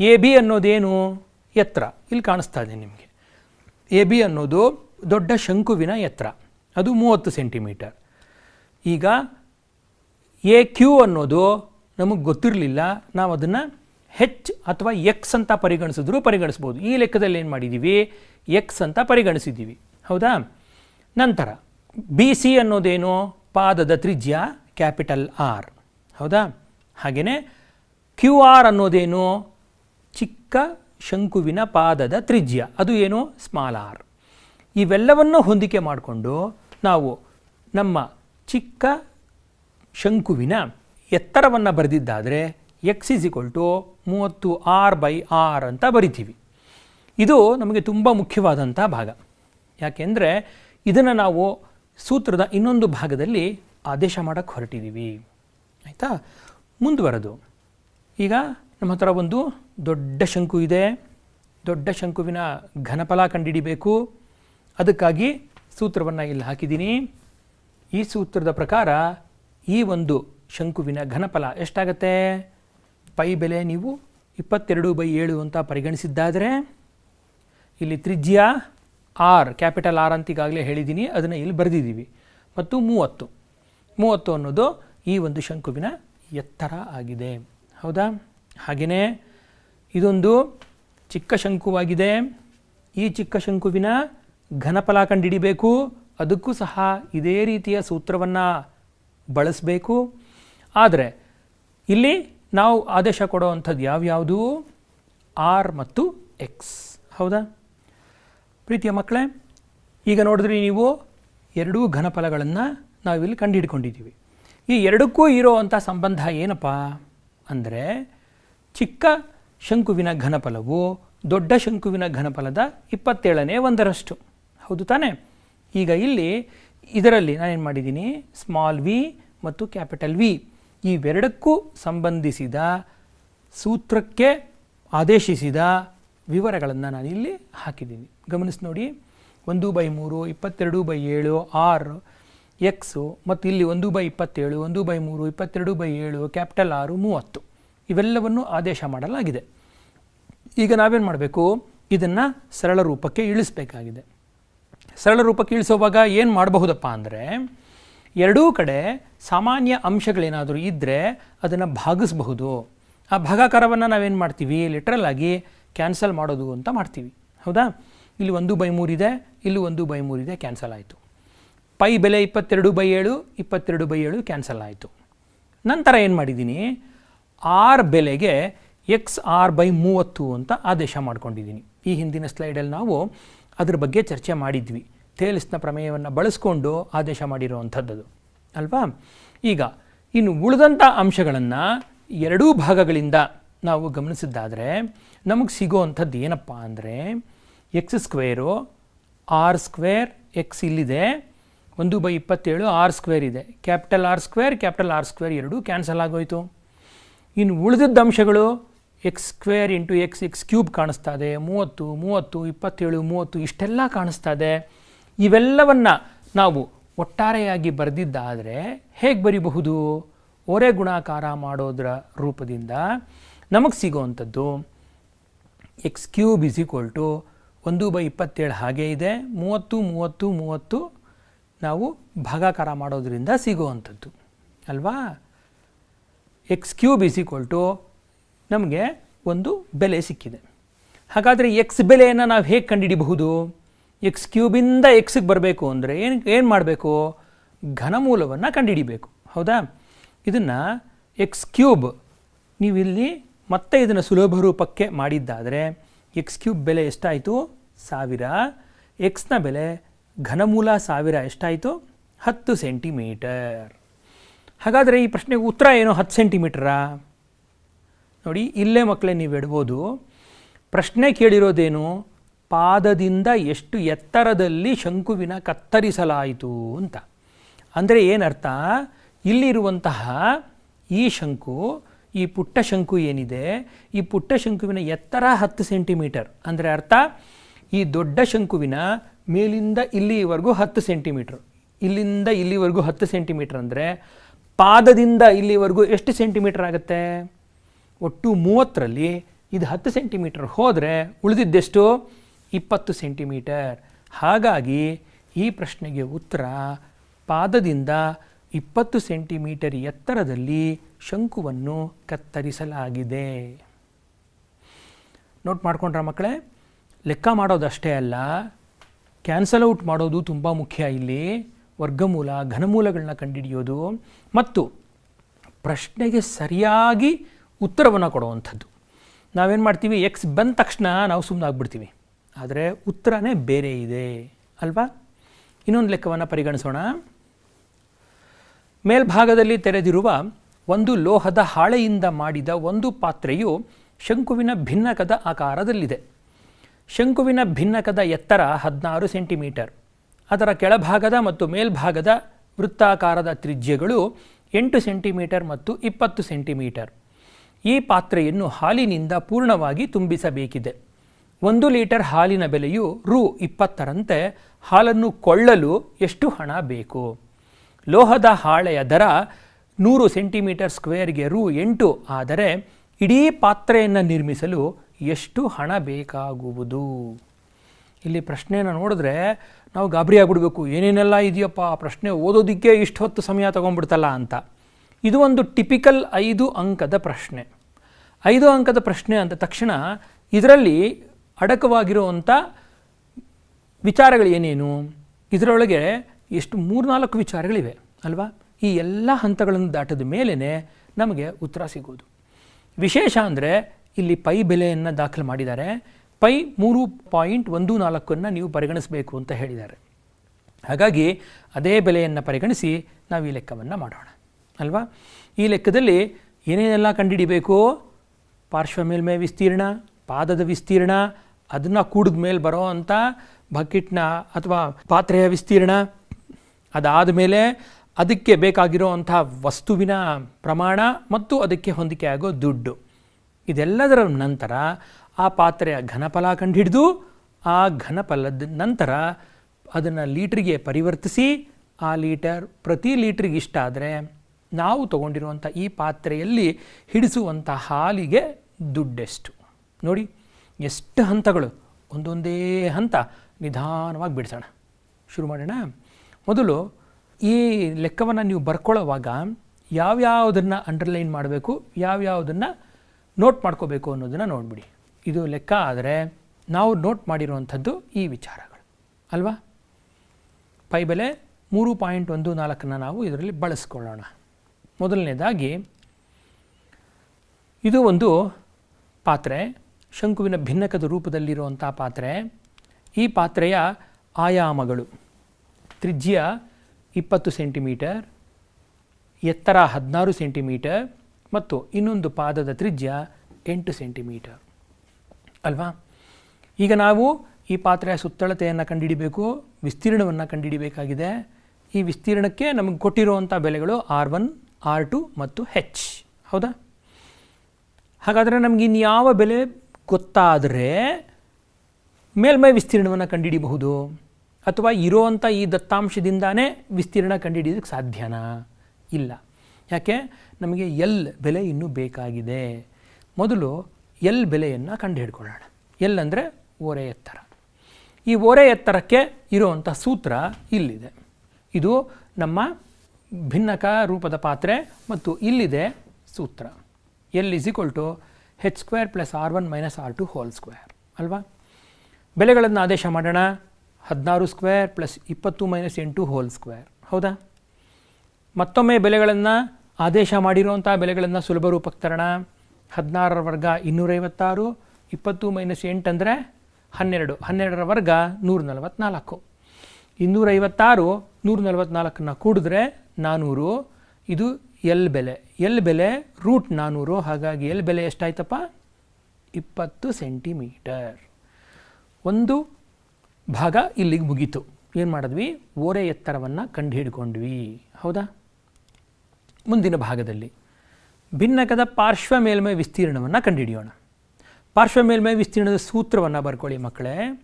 Speaker 1: ಎ ಬಿ ಅನ್ನೋದೇನು? ಎತ್ತರ ಇಲ್ಲಿ ಕಾಣಿಸ್ತಾ ಇದೆ ನಿಮಗೆ. ಎ ಬಿ ಅನ್ನೋದು ದೊಡ್ಡ ಶಂಕುವಿನ ಎತ್ತರ ಅದು ಮೂವತ್ತು ಸೆಂಟಿಮೀಟರ್. ಈಗ ಎ ಕ್ಯೂ ಅನ್ನೋದು ನಮಗೆ ಗೊತ್ತಿರಲಿಲ್ಲ. ನಾವು ಅದನ್ನು ಹೆಚ್ ಅಥವಾ ಎಕ್ಸ್ ಅಂತ ಪರಿಗಣಿಸಿದ್ರು ಪರಿಗಣಿಸ್ಬೋದು. ಈ ಲೆಕ್ಕದಲ್ಲಿ ಏನು ಮಾಡಿದ್ದೀವಿ ಎಕ್ಸ್ ಅಂತ ಪರಿಗಣಿಸಿದ್ದೀವಿ ಹೌದಾ? ನಂತರ ಬಿ ಸಿ ಅನ್ನೋದೇನು? ಪಾದದ ತ್ರಿಜ್ಯ, ಕ್ಯಾಪಿಟಲ್ ಆರ್ ಹೌದಾ? ಹಾಗೆಯೇ ಕ್ಯೂ ಆರ್ ಅನ್ನೋದೇನು? ಚಿಕ್ಕ ಶಂಕುವಿನ ಪಾದದ ತ್ರಿಜ್ಯ. ಅದು ಏನು? ಸ್ಮಾಲ್ ಆರ್ ಇವೆಲ್ಲವನ್ನು ಹೊಂದಿಕೆ ಮಾಡಿಕೊಂಡು ನಾವು ನಮ್ಮ ಚಿಕ್ಕ ಶಂಕುವಿನ ಎತ್ತರವನ್ನು ಬರೆದಿದ್ದಾದರೆ ಎಕ್ಸ್ ಇಸ್ ಇಕ್ವಲ್ ಟು ಮೂವತ್ತು ಆರ್ ಬೈ ಆರ್ ಅಂತ ಬರಿತೀವಿ. ಇದು ನಮಗೆ ತುಂಬ ಮುಖ್ಯವಾದಂಥ ಭಾಗ. ಯಾಕೆಂದರೆ ಇದನ್ನು ನಾವು ಸೂತ್ರದ ಇನ್ನೊಂದು ಭಾಗದಲ್ಲಿ ಆದೇಶ ಮಾಡೋಕ್ಕೆ ಹೊರಟಿದ್ದೀವಿ ಆಯಿತಾ? ಮುಂದುವರೆದು ಈಗ ನಮ್ಮ ಹತ್ರ ಒಂದು ದೊಡ್ಡ ಶಂಕು ಇದೆ. ದೊಡ್ಡ ಶಂಕುವಿನ ಘನಫಲ ಕಂಡುಹಿಡಿಬೇಕು ಅದಕ್ಕಾಗಿ ಸೂತ್ರವನ್ನು ಇಲ್ಲಿ ಹಾಕಿದ್ದೀನಿ. ಈ ಸೂತ್ರದ ಪ್ರಕಾರ ಈ ಒಂದು ಶಂಕುವಿನ ಘನಫಲ ಎಷ್ಟಾಗತ್ತೆ? ಪೈ ಬೆಲೆ ನೀವು ಇಪ್ಪತ್ತೆರಡು ಬೈ ಏಳು ಅಂತ ಪರಿಗಣಿಸಿದ್ದಾದರೆ, ಇಲ್ಲಿ ತ್ರಿಜ್ಯ ಆರ್, ಕ್ಯಾಪಿಟಲ್ ಆರ್ ಅಂತ ಈಗಾಗಲೇ ಹೇಳಿದ್ದೀನಿ, ಅದನ್ನು ಇಲ್ಲಿ ಬರೆದಿದ್ದೀವಿ. ಮತ್ತು ಮೂವತ್ತು. ಮೂವತ್ತು ಅನ್ನೋದು ಈ ಒಂದು ಶಂಕುವಿನ ಎತ್ತರ ಆಗಿದೆ. ಹೌದಾ? ಹಾಗೆಯೇ ಇದೊಂದು ಚಿಕ್ಕ ಶಂಕುವಾಗಿದೆ. ಈ ಚಿಕ್ಕ ಶಂಕುವಿನ ಘನಫಲ ಕಂಡುಹಿಡಿಬೇಕು ಅದಕ್ಕೂ ಸಹ ಇದೇ ರೀತಿಯ ಸೂತ್ರವನ್ನು ಬಳಸಬೇಕು. ಆದರೆ, ಇಲ್ಲಿ ನಾವು ಆದೇಶ ಕೊಡುವಂಥದ್ದು ಯಾವ್ಯಾವುದು? ಆರ್ ಮತ್ತು ಎಕ್ಸ್. ಹೌದಾ? ಪ್ರೀತಿಯ ಮಕ್ಕಳೇ, ಈಗ ನೋಡಿದ್ರಿ ನೀವು ಎರಡೂ ಘನಫಲಗಳನ್ನು ನಾವಿಲ್ಲಿ ಕಂಡುಹಿಡ್ಕೊಂಡಿದ್ದೀವಿ ಈ ಎರಡಕ್ಕೂ ಇರೋವಂಥ ಸಂಬಂಧ ಏನಪ್ಪ ಅಂದರೆ ಚಿಕ್ಕ ಶಂಕುವಿನ ಘನಫಲವು ದೊಡ್ಡ ಶಂಕುವಿನ ಘನಫಲದ ಇಪ್ಪತ್ತೇಳನೇ ಒಂದರಷ್ಟು. ಹೌದು ತಾನೇ? ಈಗ ಇಲ್ಲಿ ಇದರಲ್ಲಿ ನಾನೇನು ಮಾಡಿದ್ದೀನಿ? ಸ್ಮಾಲ್ ವಿ ಮತ್ತು ಕ್ಯಾಪಿಟಲ್ ವಿ. ಇವೆರಡಕ್ಕೂ ಸಂಬಂಧಿಸಿದ ಸೂತ್ರಕ್ಕೆ ಆದೇಶಿಸಿದ ವಿವರಗಳನ್ನು ನಾನು ಇಲ್ಲಿ ಹಾಕಿದ್ದೀನಿ. ಗಮನಿಸಿ ನೋಡಿ. ಒಂದು ಬೈ ಮೂರು, ಇಪ್ಪತ್ತೆರಡು ಬೈ ಏಳು, ಆರು, ಎಕ್ಸು, ಮತ್ತು ಇಲ್ಲಿ ಒಂದು ಬೈ ಇಪ್ಪತ್ತೇಳು, ಒಂದು ಬೈ ಮೂರು, ಇಪ್ಪತ್ತೆರಡು ಬೈ ಏಳು, ಕ್ಯಾಪಿಟಲ್ ಆರು, ಮೂವತ್ತು. ಇವೆಲ್ಲವನ್ನು ಆದೇಶ ಮಾಡಲಾಗಿದೆ. ಈಗ ನಾವೇನು ಮಾಡಬೇಕು? ಇದನ್ನು ಸರಳ ರೂಪಕ್ಕೆ ಇಳಿಸಬೇಕಾಗಿದೆ. ಸರಳ ರೂಪಕ್ಕೆ ಇಳಿಸುವಾಗ ಏನು ಮಾಡಬಹುದಪ್ಪ ಅಂದರೆ ಎರಡೂ ಕಡೆ ಸಾಮಾನ್ಯ ಅಂಶಗಳೇನಾದರೂ ಇದ್ದರೆ ಅದನ್ನು ಭಾಗಿಸಬಹುದು. ಆ ಭಾಗಾಕಾರವನ್ನು ನಾವೇನು ಮಾಡ್ತೀವಿ? ಲಿಟ್ರಲ್ ಆಗಿ ಕ್ಯಾನ್ಸಲ್ ಮಾಡೋದು ಅಂತ ಮಾಡ್ತೀವಿ. ಹೌದಾ? ಇಲ್ಲಿ ಒಂದು ಬೈ ಮೂರಿದೆ ಇಲ್ಲಿ ಒಂದು ಬೈ ಮೂರಿದೆ ಕ್ಯಾನ್ಸಲ್ ಆಯಿತು. ಪೈ ಬೆಲೆ ಇಪ್ಪತ್ತೆರಡು ಬೈ ಏಳು, ಇಪ್ಪತ್ತೆರಡು ಬೈ ಏಳು ಕ್ಯಾನ್ಸಲ್ ಆಯಿತು. ನಂತರ ಏನು ಮಾಡಿದ್ದೀನಿ ಆರ್ ಬೆಲೆಗೆ ಎಕ್ಸ್ ಆರ್ ಬೈ ಮೂವತ್ತು ಅಂತ ಆದೇಶ ಮಾಡ್ಕೊಂಡಿದ್ದೀನಿ ಈ ಹಿಂದಿನ ಸ್ಲೈಡಲ್ಲಿ ನಾವು ಅದ್ರ ಬಗ್ಗೆ ಚರ್ಚೆ ಮಾಡಿದ್ವಿ. ತೇಲಿಸ್ನ ಪ್ರಮೇಯವನ್ನು ಬಳಸ್ಕೊಂಡು ಆದೇಶ ಮಾಡಿರುವಂಥದ್ದು ಅಲ್ವಾ? ಈಗ ಇನ್ನು ಉಳಿದಂಥ ಅಂಶಗಳನ್ನು ಎರಡೂ ಭಾಗಗಳಿಂದ ನಾವು ಗಮನಿಸಿದ್ದಾದರೆ ನಮಗೆ ಸಿಗೋವಂಥದ್ದು ಏನಪ್ಪ ಅಂದರೆ X square R square X ಇಲ್ಲಿದೆ, ಒಂದು ಬೈ ಇಪ್ಪತ್ತೇಳು ಆರ್ ಸ್ಕ್ವೇರ್ ಇದೆ. Capital R square capital R square ಎರಡೂ ಕ್ಯಾನ್ಸಲ್ ಆಗೋಯಿತು. ಇನ್ನು ಉಳಿದಿದ್ದ ಅಂಶಗಳು X square into X X cube ಕಾಣಿಸ್ತಾ ಇದೆ. ಮೂವತ್ತು ಮೂವತ್ತು, ಇಪ್ಪತ್ತೇಳು, ಮೂವತ್ತು, ಇಷ್ಟೆಲ್ಲ ಕಾಣಿಸ್ತಾ ಇದೆ. ಇವೆಲ್ಲವನ್ನು ನಾವು ಒಟ್ಟಾರೆಯಾಗಿ ಬರೆದಿದ್ದಾದರೆ ಹೇಗೆ ಬರಿಬಹುದು? ಒರೆ ಗುಣಾಕಾರ ಮಾಡೋದರ ರೂಪದಿಂದ ನಮಗೆ ಸಿಗುವಂಥದ್ದು X cube is equal to ಒಂದು ಬೈ ಇಪ್ಪತ್ತೇಳು ಹಾಗೆ ಇದೆ. ಮೂವತ್ತು ಮೂವತ್ತು ಮೂವತ್ತು ನಾವು ಭಾಗಾಕಾರ ಮಾಡೋದ್ರಿಂದ ಸಿಗುವಂಥದ್ದು. ಅಲ್ವಾ? X cube is equal to ನಮಗೆ ಒಂದು ಬೆಲೆ ಸಿಕ್ಕಿದೆ. ಹಾಗಾದರೆ ಎಕ್ಸ್ ಬೆಲೆಯನ್ನು ನಾವು ಹೇಗೆ ಕಂಡುಹಿಡಿಬಹುದು? ಎಕ್ಸ್ ಕ್ಯೂಬಿಂದ ಎಕ್ಸ್ಗೆ ಬರಬೇಕು ಅಂದರೆ ಏನು ಏನು ಮಾಡಬೇಕು? ಘನಮೂಲವನ್ನು ಕಂಡುಹಿಡಿಬೇಕು. ಹೌದಾ? ಇದನ್ನು ಎಕ್ಸ್ ಕ್ಯೂಬ್ ನೀವು ಇಲ್ಲಿ ಮತ್ತೆ ಇದನ್ನು ಸುಲಭ ರೂಪಕ್ಕೆ ಮಾಡಿದ್ದಾದರೆ ಎಕ್ಸ್ ಕ್ಯೂಬ್ ಬೆಲೆ ಎಷ್ಟಾಯಿತು? ಸಾವಿರ. ಎಕ್ಸ್ನ ಬೆಲೆ ಘನಮೂಲ ಸಾವಿರ ಎಷ್ಟಾಯಿತು? ಹತ್ತು ಸೆಂಟಿಮೀಟರ್. ಹಾಗಾದರೆ ಈ ಪ್ರಶ್ನೆಗೆ ಉತ್ತರ ಏನು? ಹತ್ತು ಸೆಂಟಿಮೀಟ್ರಾ. ನೋಡಿ, ಇಲ್ಲೇ ಮಕ್ಕಳೇ ನೀವು ಇಡ್ಬೋದು ಪ್ರಶ್ನೆ ಕೇಳಿರೋದೇನು? ಪಾದದಿಂದ ಎಷ್ಟು ಎತ್ತರದಲ್ಲಿ ಶಂಕುವಿನ ಕತ್ತರಿಸಲಾಯಿತು ಅಂತ. ಅಂದರೆ ಏನರ್ಥ? ಇಲ್ಲಿರುವಂತಹ ಈ ಶಂಕು, ಈ ಪುಟ್ಟ ಶಂಕು ಏನಿದೆ? ಈ ಪುಟ್ಟ ಶಂಕುವಿನ ಎತ್ತರ ಹತ್ತು ಸೆಂಟಿಮೀಟರ್. ಅಂದರೆ ಅರ್ಥ? ಈ ದೊಡ್ಡ ಶಂಕುವಿನ ಮೇಲಿಂದ ಇಲ್ಲಿವರೆಗೂ ಹತ್ತು ಸೆಂಟಿಮೀಟ್ರ್. ಇಲ್ಲಿಂದ ಇಲ್ಲಿವರೆಗೂ ಹತ್ತು ಸೆಂಟಿಮೀಟ್ರ್ ಅಂದರೆ ಪಾದದಿಂದ ಇಲ್ಲಿವರೆಗೂ ಎಷ್ಟು ಸೆಂಟಿಮೀಟರ್ ಆಗುತ್ತೆ? ಒಟ್ಟು ಮೂವತ್ತರಲ್ಲಿ ಇದು ಹತ್ತು ಸೆಂಟಿಮೀಟರ್ ಹೋದರೆ ಉಳಿದಿದ್ದೆಷ್ಟು? ಇಪ್ಪತ್ತು ಸೆಂಟಿಮೀಟರ್. ಹಾಗಾಗಿ ಈ ಪ್ರಶ್ನೆಗೆ ಉತ್ತರ ಪಾದದಿಂದ ಇಪ್ಪತ್ತು ಸೆಂಟಿಮೀಟರ್ ಎತ್ತರದಲ್ಲಿ ಶಂಕುವನ್ನು ಕತ್ತರಿಸಲಾಗಿದೆ. ನೋಟ್ ಮಾಡ್ಕೊಂಡ್ರ ಮಕ್ಕಳೇ, ಲೆಕ್ಕ ಮಾಡೋದಷ್ಟೇ ಅಲ್ಲ ಕ್ಯಾನ್ಸಲ್ ಔಟ್ ಮಾಡೋದು ತುಂಬ ಮುಖ್ಯ ಇಲ್ಲಿ. ವರ್ಗಮೂಲ ಘನಮೂಲಗಳನ್ನ ಕಂಡುಹಿಡಿಯೋದು ಮತ್ತು ಪ್ರಶ್ನೆಗೆ ಸರಿಯಾಗಿ ಉತ್ತರವನ್ನು ಕೊಡುವಂಥದ್ದು. ನಾವೇನು ಮಾಡ್ತೀವಿ? ಎಕ್ಸ್ ಬಂದ ತಕ್ಷಣ ನಾವು ಸುಮ್ಮನೆ ಆಗ್ಬಿಡ್ತೀವಿ ಆದರೆ ಉತ್ತರನೇ ಬೇರೆ ಇದೆ, ಅಲ್ವಾ? ಇನ್ನೊಂದು ಲೆಕ್ಕವನ್ನು ಪರಿಗಣಿಸೋಣ. ಮೇಲ್ಭಾಗದಲ್ಲಿ ತೆರೆದಿರುವ ಒಂದು ಲೋಹದ ಹಾಳೆಯಿಂದ ಮಾಡಿದ ಒಂದು ಪಾತ್ರೆಯು ಶಂಕುವಿನ ಭಿನ್ನಕದ ಆಕಾರದಲ್ಲಿದೆ. ಶಂಕುವಿನ ಭಿನ್ನಕದ ಎತ್ತರ ಹದಿನಾರು ಸೆಂಟಿಮೀಟರ್. ಅದರ ಕೆಳಭಾಗದ ಮತ್ತು ಮೇಲ್ಭಾಗದ ವೃತ್ತಾಕಾರದ ತ್ರಿಜ್ಯಗಳು ಎಂಟು ಸೆಂಟಿಮೀಟರ್ ಮತ್ತು ಇಪ್ಪತ್ತು ಸೆಂಟಿಮೀಟರ್. ಈ ಪಾತ್ರೆಯನ್ನು ಹಾಲಿನಿಂದ ಪೂರ್ಣವಾಗಿ ತುಂಬಿಸಬೇಕಿದೆ. ಒಂದು ಲೀಟರ್ ಹಾಲಿನ ಬೆಲೆಯು ರು ಇಪ್ಪತ್ತರಂತೆ, ಹಾಲನ್ನು ಕೊಳ್ಳಲು ಎಷ್ಟು ಹಣ ಬೇಕು? ಲೋಹದ ಹಾಳೆಯ ದರ ನೂರು ಸೆಂಟಿಮೀಟರ್ ಸ್ಕ್ವೇರ್ಗೆ ರು ಎಂಟು, ಆದರೆ ಇಡೀ ಪಾತ್ರೆಯನ್ನು ನಿರ್ಮಿಸಲು ಎಷ್ಟು ಹಣ ಬೇಕಾಗುವುದು? ಇಲ್ಲಿ ಪ್ರಶ್ನೆಯನ್ನು ನೋಡಿದ್ರೆ ನಾವು ಗಾಬರಿ ಆಗಿಬಿಡ್ಬೇಕು. ಏನೇನೆಲ್ಲ ಇದೆಯಪ್ಪ? ಆ ಪ್ರಶ್ನೆ ಓದೋದಕ್ಕೆ ಇಷ್ಟು ಹೊತ್ತು ಸಮಯ ತೊಗೊಂಡ್ಬಿಡ್ತಲ್ಲ ಅಂತ. ಇದು ಒಂದು ಟಿಪಿಕಲ್ ಐದು ಅಂಕದ ಪ್ರಶ್ನೆ. ಐದು ಅಂಕದ ಪ್ರಶ್ನೆ ಅಂದ ತಕ್ಷಣ ಇದರಲ್ಲಿ ಅಡಕವಾಗಿರುವಂಥ ವಿಚಾರಗಳು ಏನೇನು ಇದರೊಳಗೆ ಎಷ್ಟು ಮೂರ್ನಾಲ್ಕು ವಿಚಾರಗಳಿವೆ, ಅಲ್ವಾ? ಈ ಎಲ್ಲ ಹಂತಗಳನ್ನು ದಾಟದ ಮೇಲೇ ನಮಗೆ ಉತ್ತರ ಸಿಗೋದು. ವಿಶೇಷ ಅಂದರೆ ಇಲ್ಲಿ ಪೈ ಬೆಲೆಯನ್ನು ದಾಖಲು ಮಾಡಿದ್ದಾರೆ. ಪೈ ಮೂರು ಪಾಯಿಂಟ್ ಒಂದು ನಾಲ್ಕನ್ನು ನೀವು ಪರಿಗಣಿಸಬೇಕು ಅಂತ ಹೇಳಿದ್ದಾರೆ. ಹಾಗಾಗಿ ಅದೇ ಬೆಲೆಯನ್ನು ಪರಿಗಣಿಸಿ ನಾವು ಈ ಲೆಕ್ಕವನ್ನು ಮಾಡೋಣ, ಅಲ್ವಾ? ಈ ಲೆಕ್ಕದಲ್ಲಿ ಏನೇನೆಲ್ಲ ಕಂಡುಹಿಡಿಬೇಕು ಪಾರ್ಶ್ವ ಮೇಲ್ಮೈ ವಿಸ್ತೀರ್ಣ, ಪಾದದ ವಿಸ್ತೀರ್ಣ ಅದನ್ನು ಕೂಡಿದ ಮೇಲೆ ಬರೋ ಅಂಥ ಬಕೆಟ್ನ ಅಥವಾ ಪಾತ್ರೆಯ ವಿಸ್ತೀರ್ಣ ಅದಾದ ಮೇಲೆ ಅದಕ್ಕೆ ಬೇಕಾಗಿರೋ ಅಂಥ ವಸ್ತುವಿನ ಪ್ರಮಾಣ ಮತ್ತು ಅದಕ್ಕೆ ಹೊಂದಿಕೆ ಆಗೋ ದುಡ್ಡು. ಇದೆಲ್ಲದರ ನಂತರ ಆ ಪಾತ್ರೆಯ ಘನಫಲ ಕಂಡುಹಿಡಿದು ಆ ಘನಫಲದ ನಂತರ ಅದನ್ನು ಲೀಟ್ರಿಗೆ ಪರಿವರ್ತಿಸಿ ಆ ಲೀಟರ್ ಪ್ರತಿ ಲೀಟ್ರಿಗೆ ಇಷ್ಟ ಆದರೆ ನಾವು ತಗೊಂಡಿರುವಂಥ ಈ ಪಾತ್ರೆಯಲ್ಲಿ ಹಿಡಿಸುವಂಥ ಹಾಲಿಗೆ ದುಡ್ಡೆಷ್ಟು. ನೋಡಿ. ಎಷ್ಟು ಹಂತಗಳು? ಒಂದೊಂದೇ ಹಂತ ನಿಧಾನವಾಗಿ ಬಿಡಿಸೋಣ. ಶುರು ಮಾಡೋಣ. ಮೊದಲು ಈ ಲೆಕ್ಕವನ್ನು ನೀವು ಬರ್ಕೊಳ್ಳೋವಾಗ ಯಾವ್ಯಾವುದನ್ನು ಅಂಡರ್ಲೈನ್ ಮಾಡಬೇಕು, ಯಾವ್ಯಾವುದನ್ನು ನೋಟ್ ಮಾಡ್ಕೋಬೇಕು ಅನ್ನೋದನ್ನು ನೋಡಿಬಿಡಿ. ಇದು ಲೆಕ್ಕ ಆದರೆ ನಾವು ನೋಟ್ ಮಾಡಿರುವಂಥದ್ದು ಈ ವಿಚಾರಗಳು. ಅಲ್ವಾ? ಪೈ ಬೆಲೆ ಮೂರು ಪಾಯಿಂಟ್ ಒಂದು ನಾಲ್ಕನ್ನು ನಾವು ಇದರಲ್ಲಿ ಬಳಸ್ಕೊಳ್ಳೋಣ. ಮೊದಲನೇದಾಗಿ ಇದು ಒಂದು ಪಾತ್ರೆ. ಶಂಕುವಿನ ಭಿನ್ನಕದ ರೂಪದಲ್ಲಿರುವಂಥ ಪಾತ್ರೆ. ಈ ಪಾತ್ರೆಯ ಆಯಾಮಗಳು. ತ್ರಿಜ್ಯ ಇಪ್ಪತ್ತು ಸೆಂಟಿಮೀಟರ್, ಎತ್ತರ ಹದಿನಾರು ಸೆಂಟಿಮೀಟರ್ ಮತ್ತು ಇನ್ನೊಂದು ಪಾದದ ತ್ರಿಜ್ಯ ಎಂಟು ಸೆಂಟಿಮೀಟರ್. ಅಲ್ವಾ? ಈಗ ನಾವು ಈ ಪಾತ್ರೆಯ ಸುತ್ತಳತೆಯನ್ನು ಕಂಡುಹಿಡಿಬೇಕು ವಿಸ್ತೀರ್ಣವನ್ನು ಕಂಡುಹಿಡಿಬೇಕಾಗಿದೆ ಈ ವಿಸ್ತೀರ್ಣಕ್ಕೆ ನಮಗೆ ಕೊಟ್ಟಿರುವಂಥ ಬೆಲೆಗಳು ಆರ್ ಒನ್, ಆರ್ ಟು ಮತ್ತು ಹೆಚ್ ಹೌದಾ? ಹಾಗಾದರೆ ನಮಗೆ ಇನ್ಯಾವ ಬೆಲೆ ಗೊತ್ತಾದರೆ ಮೇಲ್ಮೈ ವಿಸ್ತೀರ್ಣವನ್ನು ಕಂಡುಹಿಡಿಬಹುದು ಅಥವಾ ಇರೋವಂಥ ಈ ದತ್ತಾಂಶದಿಂದಾನೇ ವಿಸ್ತೀರ್ಣ ಕಂಡುಹಿಡಿಯೋದಕ್ಕೆ ಸಾಧ್ಯನಾ? ಇಲ್ಲ. ಯಾಕೆ? ನಮಗೆ ಎಲ್ ಬೆಲೆ ಇನ್ನೂ ಬೇಕಾಗಿದೆ. ಮೊದಲು ಎಲ್ ಬೆಲೆಯನ್ನು ಕಂಡುಹಿಡ್ಕೊಳ್ಳೋಣ. ಎಲ್ ಅಂದರೆ ಓರೆ ಎತ್ತರ. ಈ ಓರೆ ಎತ್ತರಕ್ಕೆ ಇರುವಂಥ ಸೂತ್ರ ಇಲ್ಲಿದೆ. ಇದು ನಮ್ಮ ಭಿನ್ನಕ ರೂಪದ ಪಾತ್ರೆ ಮತ್ತು ಇಲ್ಲಿದೆ ಸೂತ್ರ. L is H square plus R one minus R two whole square ಅಲ್ವಾ? ಬೆಲೆಗಳನ್ನು ಆದೇಶ ಮಾಡೋಣ. ಹದಿನಾರು ಸ್ಕ್ವೇರ್ ಪ್ಲಸ್ ಇಪ್ಪತ್ತು ಮೈನಸ್ ಎಂಟು ಹೋಲ್ ಸ್ಕ್ವೇರ್ ಹೌದಾ? ಮತ್ತೊಮ್ಮೆ ಬೆಲೆಗಳನ್ನು ಆದೇಶ ಮಾಡಿರುವಂಥ ಬೆಲೆಗಳನ್ನು ಸುಲಭ ರೂಪಕ್ಕೆ ತರೋಣ. ಹದಿನಾರರ ವರ್ಗ ಇನ್ನೂರೈವತ್ತಾರು, ಇಪ್ಪತ್ತು ಮೈನಸ್ ಎಂಟು ಅಂದರೆ ಹನ್ನೆರಡು. ಹನ್ನೆರಡರ ವರ್ಗ ನೂರ ನಲವತ್ತ್ನಾಲ್ಕು ಇನ್ನೂರೈವತ್ತಾರು ನೂರ ನಲವತ್ತ್ನಾಲ್ಕನ್ನ ಕೂಡಿದ್ರೆ ನಾನ್ನೂರು ಇದು ಎಲ್ ಬೆಲೆ ಎಲ್ ಬೆಲೆ ರೂಟ್ ನಾನ್ನೂರು ಹಾಗಾಗಿ ಎಲ್ ಬೆಲೆ ಎಷ್ಟಾಯ್ತಪ್ಪ? ಇಪ್ಪತ್ತು ಸೆಂಟಿಮೀಟರ್. ಒಂದು ಭಾಗ ಇಲ್ಲಿಗೆ ಮುಗೀತು. ಏನು ಮಾಡಿದ್ವಿ? ಓರೆ ಎತ್ತರವನ್ನು ಕಂಡುಹಿಡ್ಕೊಂಡ್ವಿ. ಹೌದಾ? ಮುಂದಿನ ಭಾಗದಲ್ಲಿ. ಭಿನ್ನಕದ ಪಾರ್ಶ್ವ ಮೇಲ್ಮೈ ವಿಸ್ತೀರ್ಣವನ್ನು ಕಂಡುಹಿಡಿಯೋಣ. ಪಾರ್ಶ್ವ ಮೇಲ್ಮೈ ವಿಸ್ತೀರ್ಣದ ಸೂತ್ರವನ್ನು ಬರ್ಕೊಳ್ಳಿ ಮಕ್ಕಳೇ.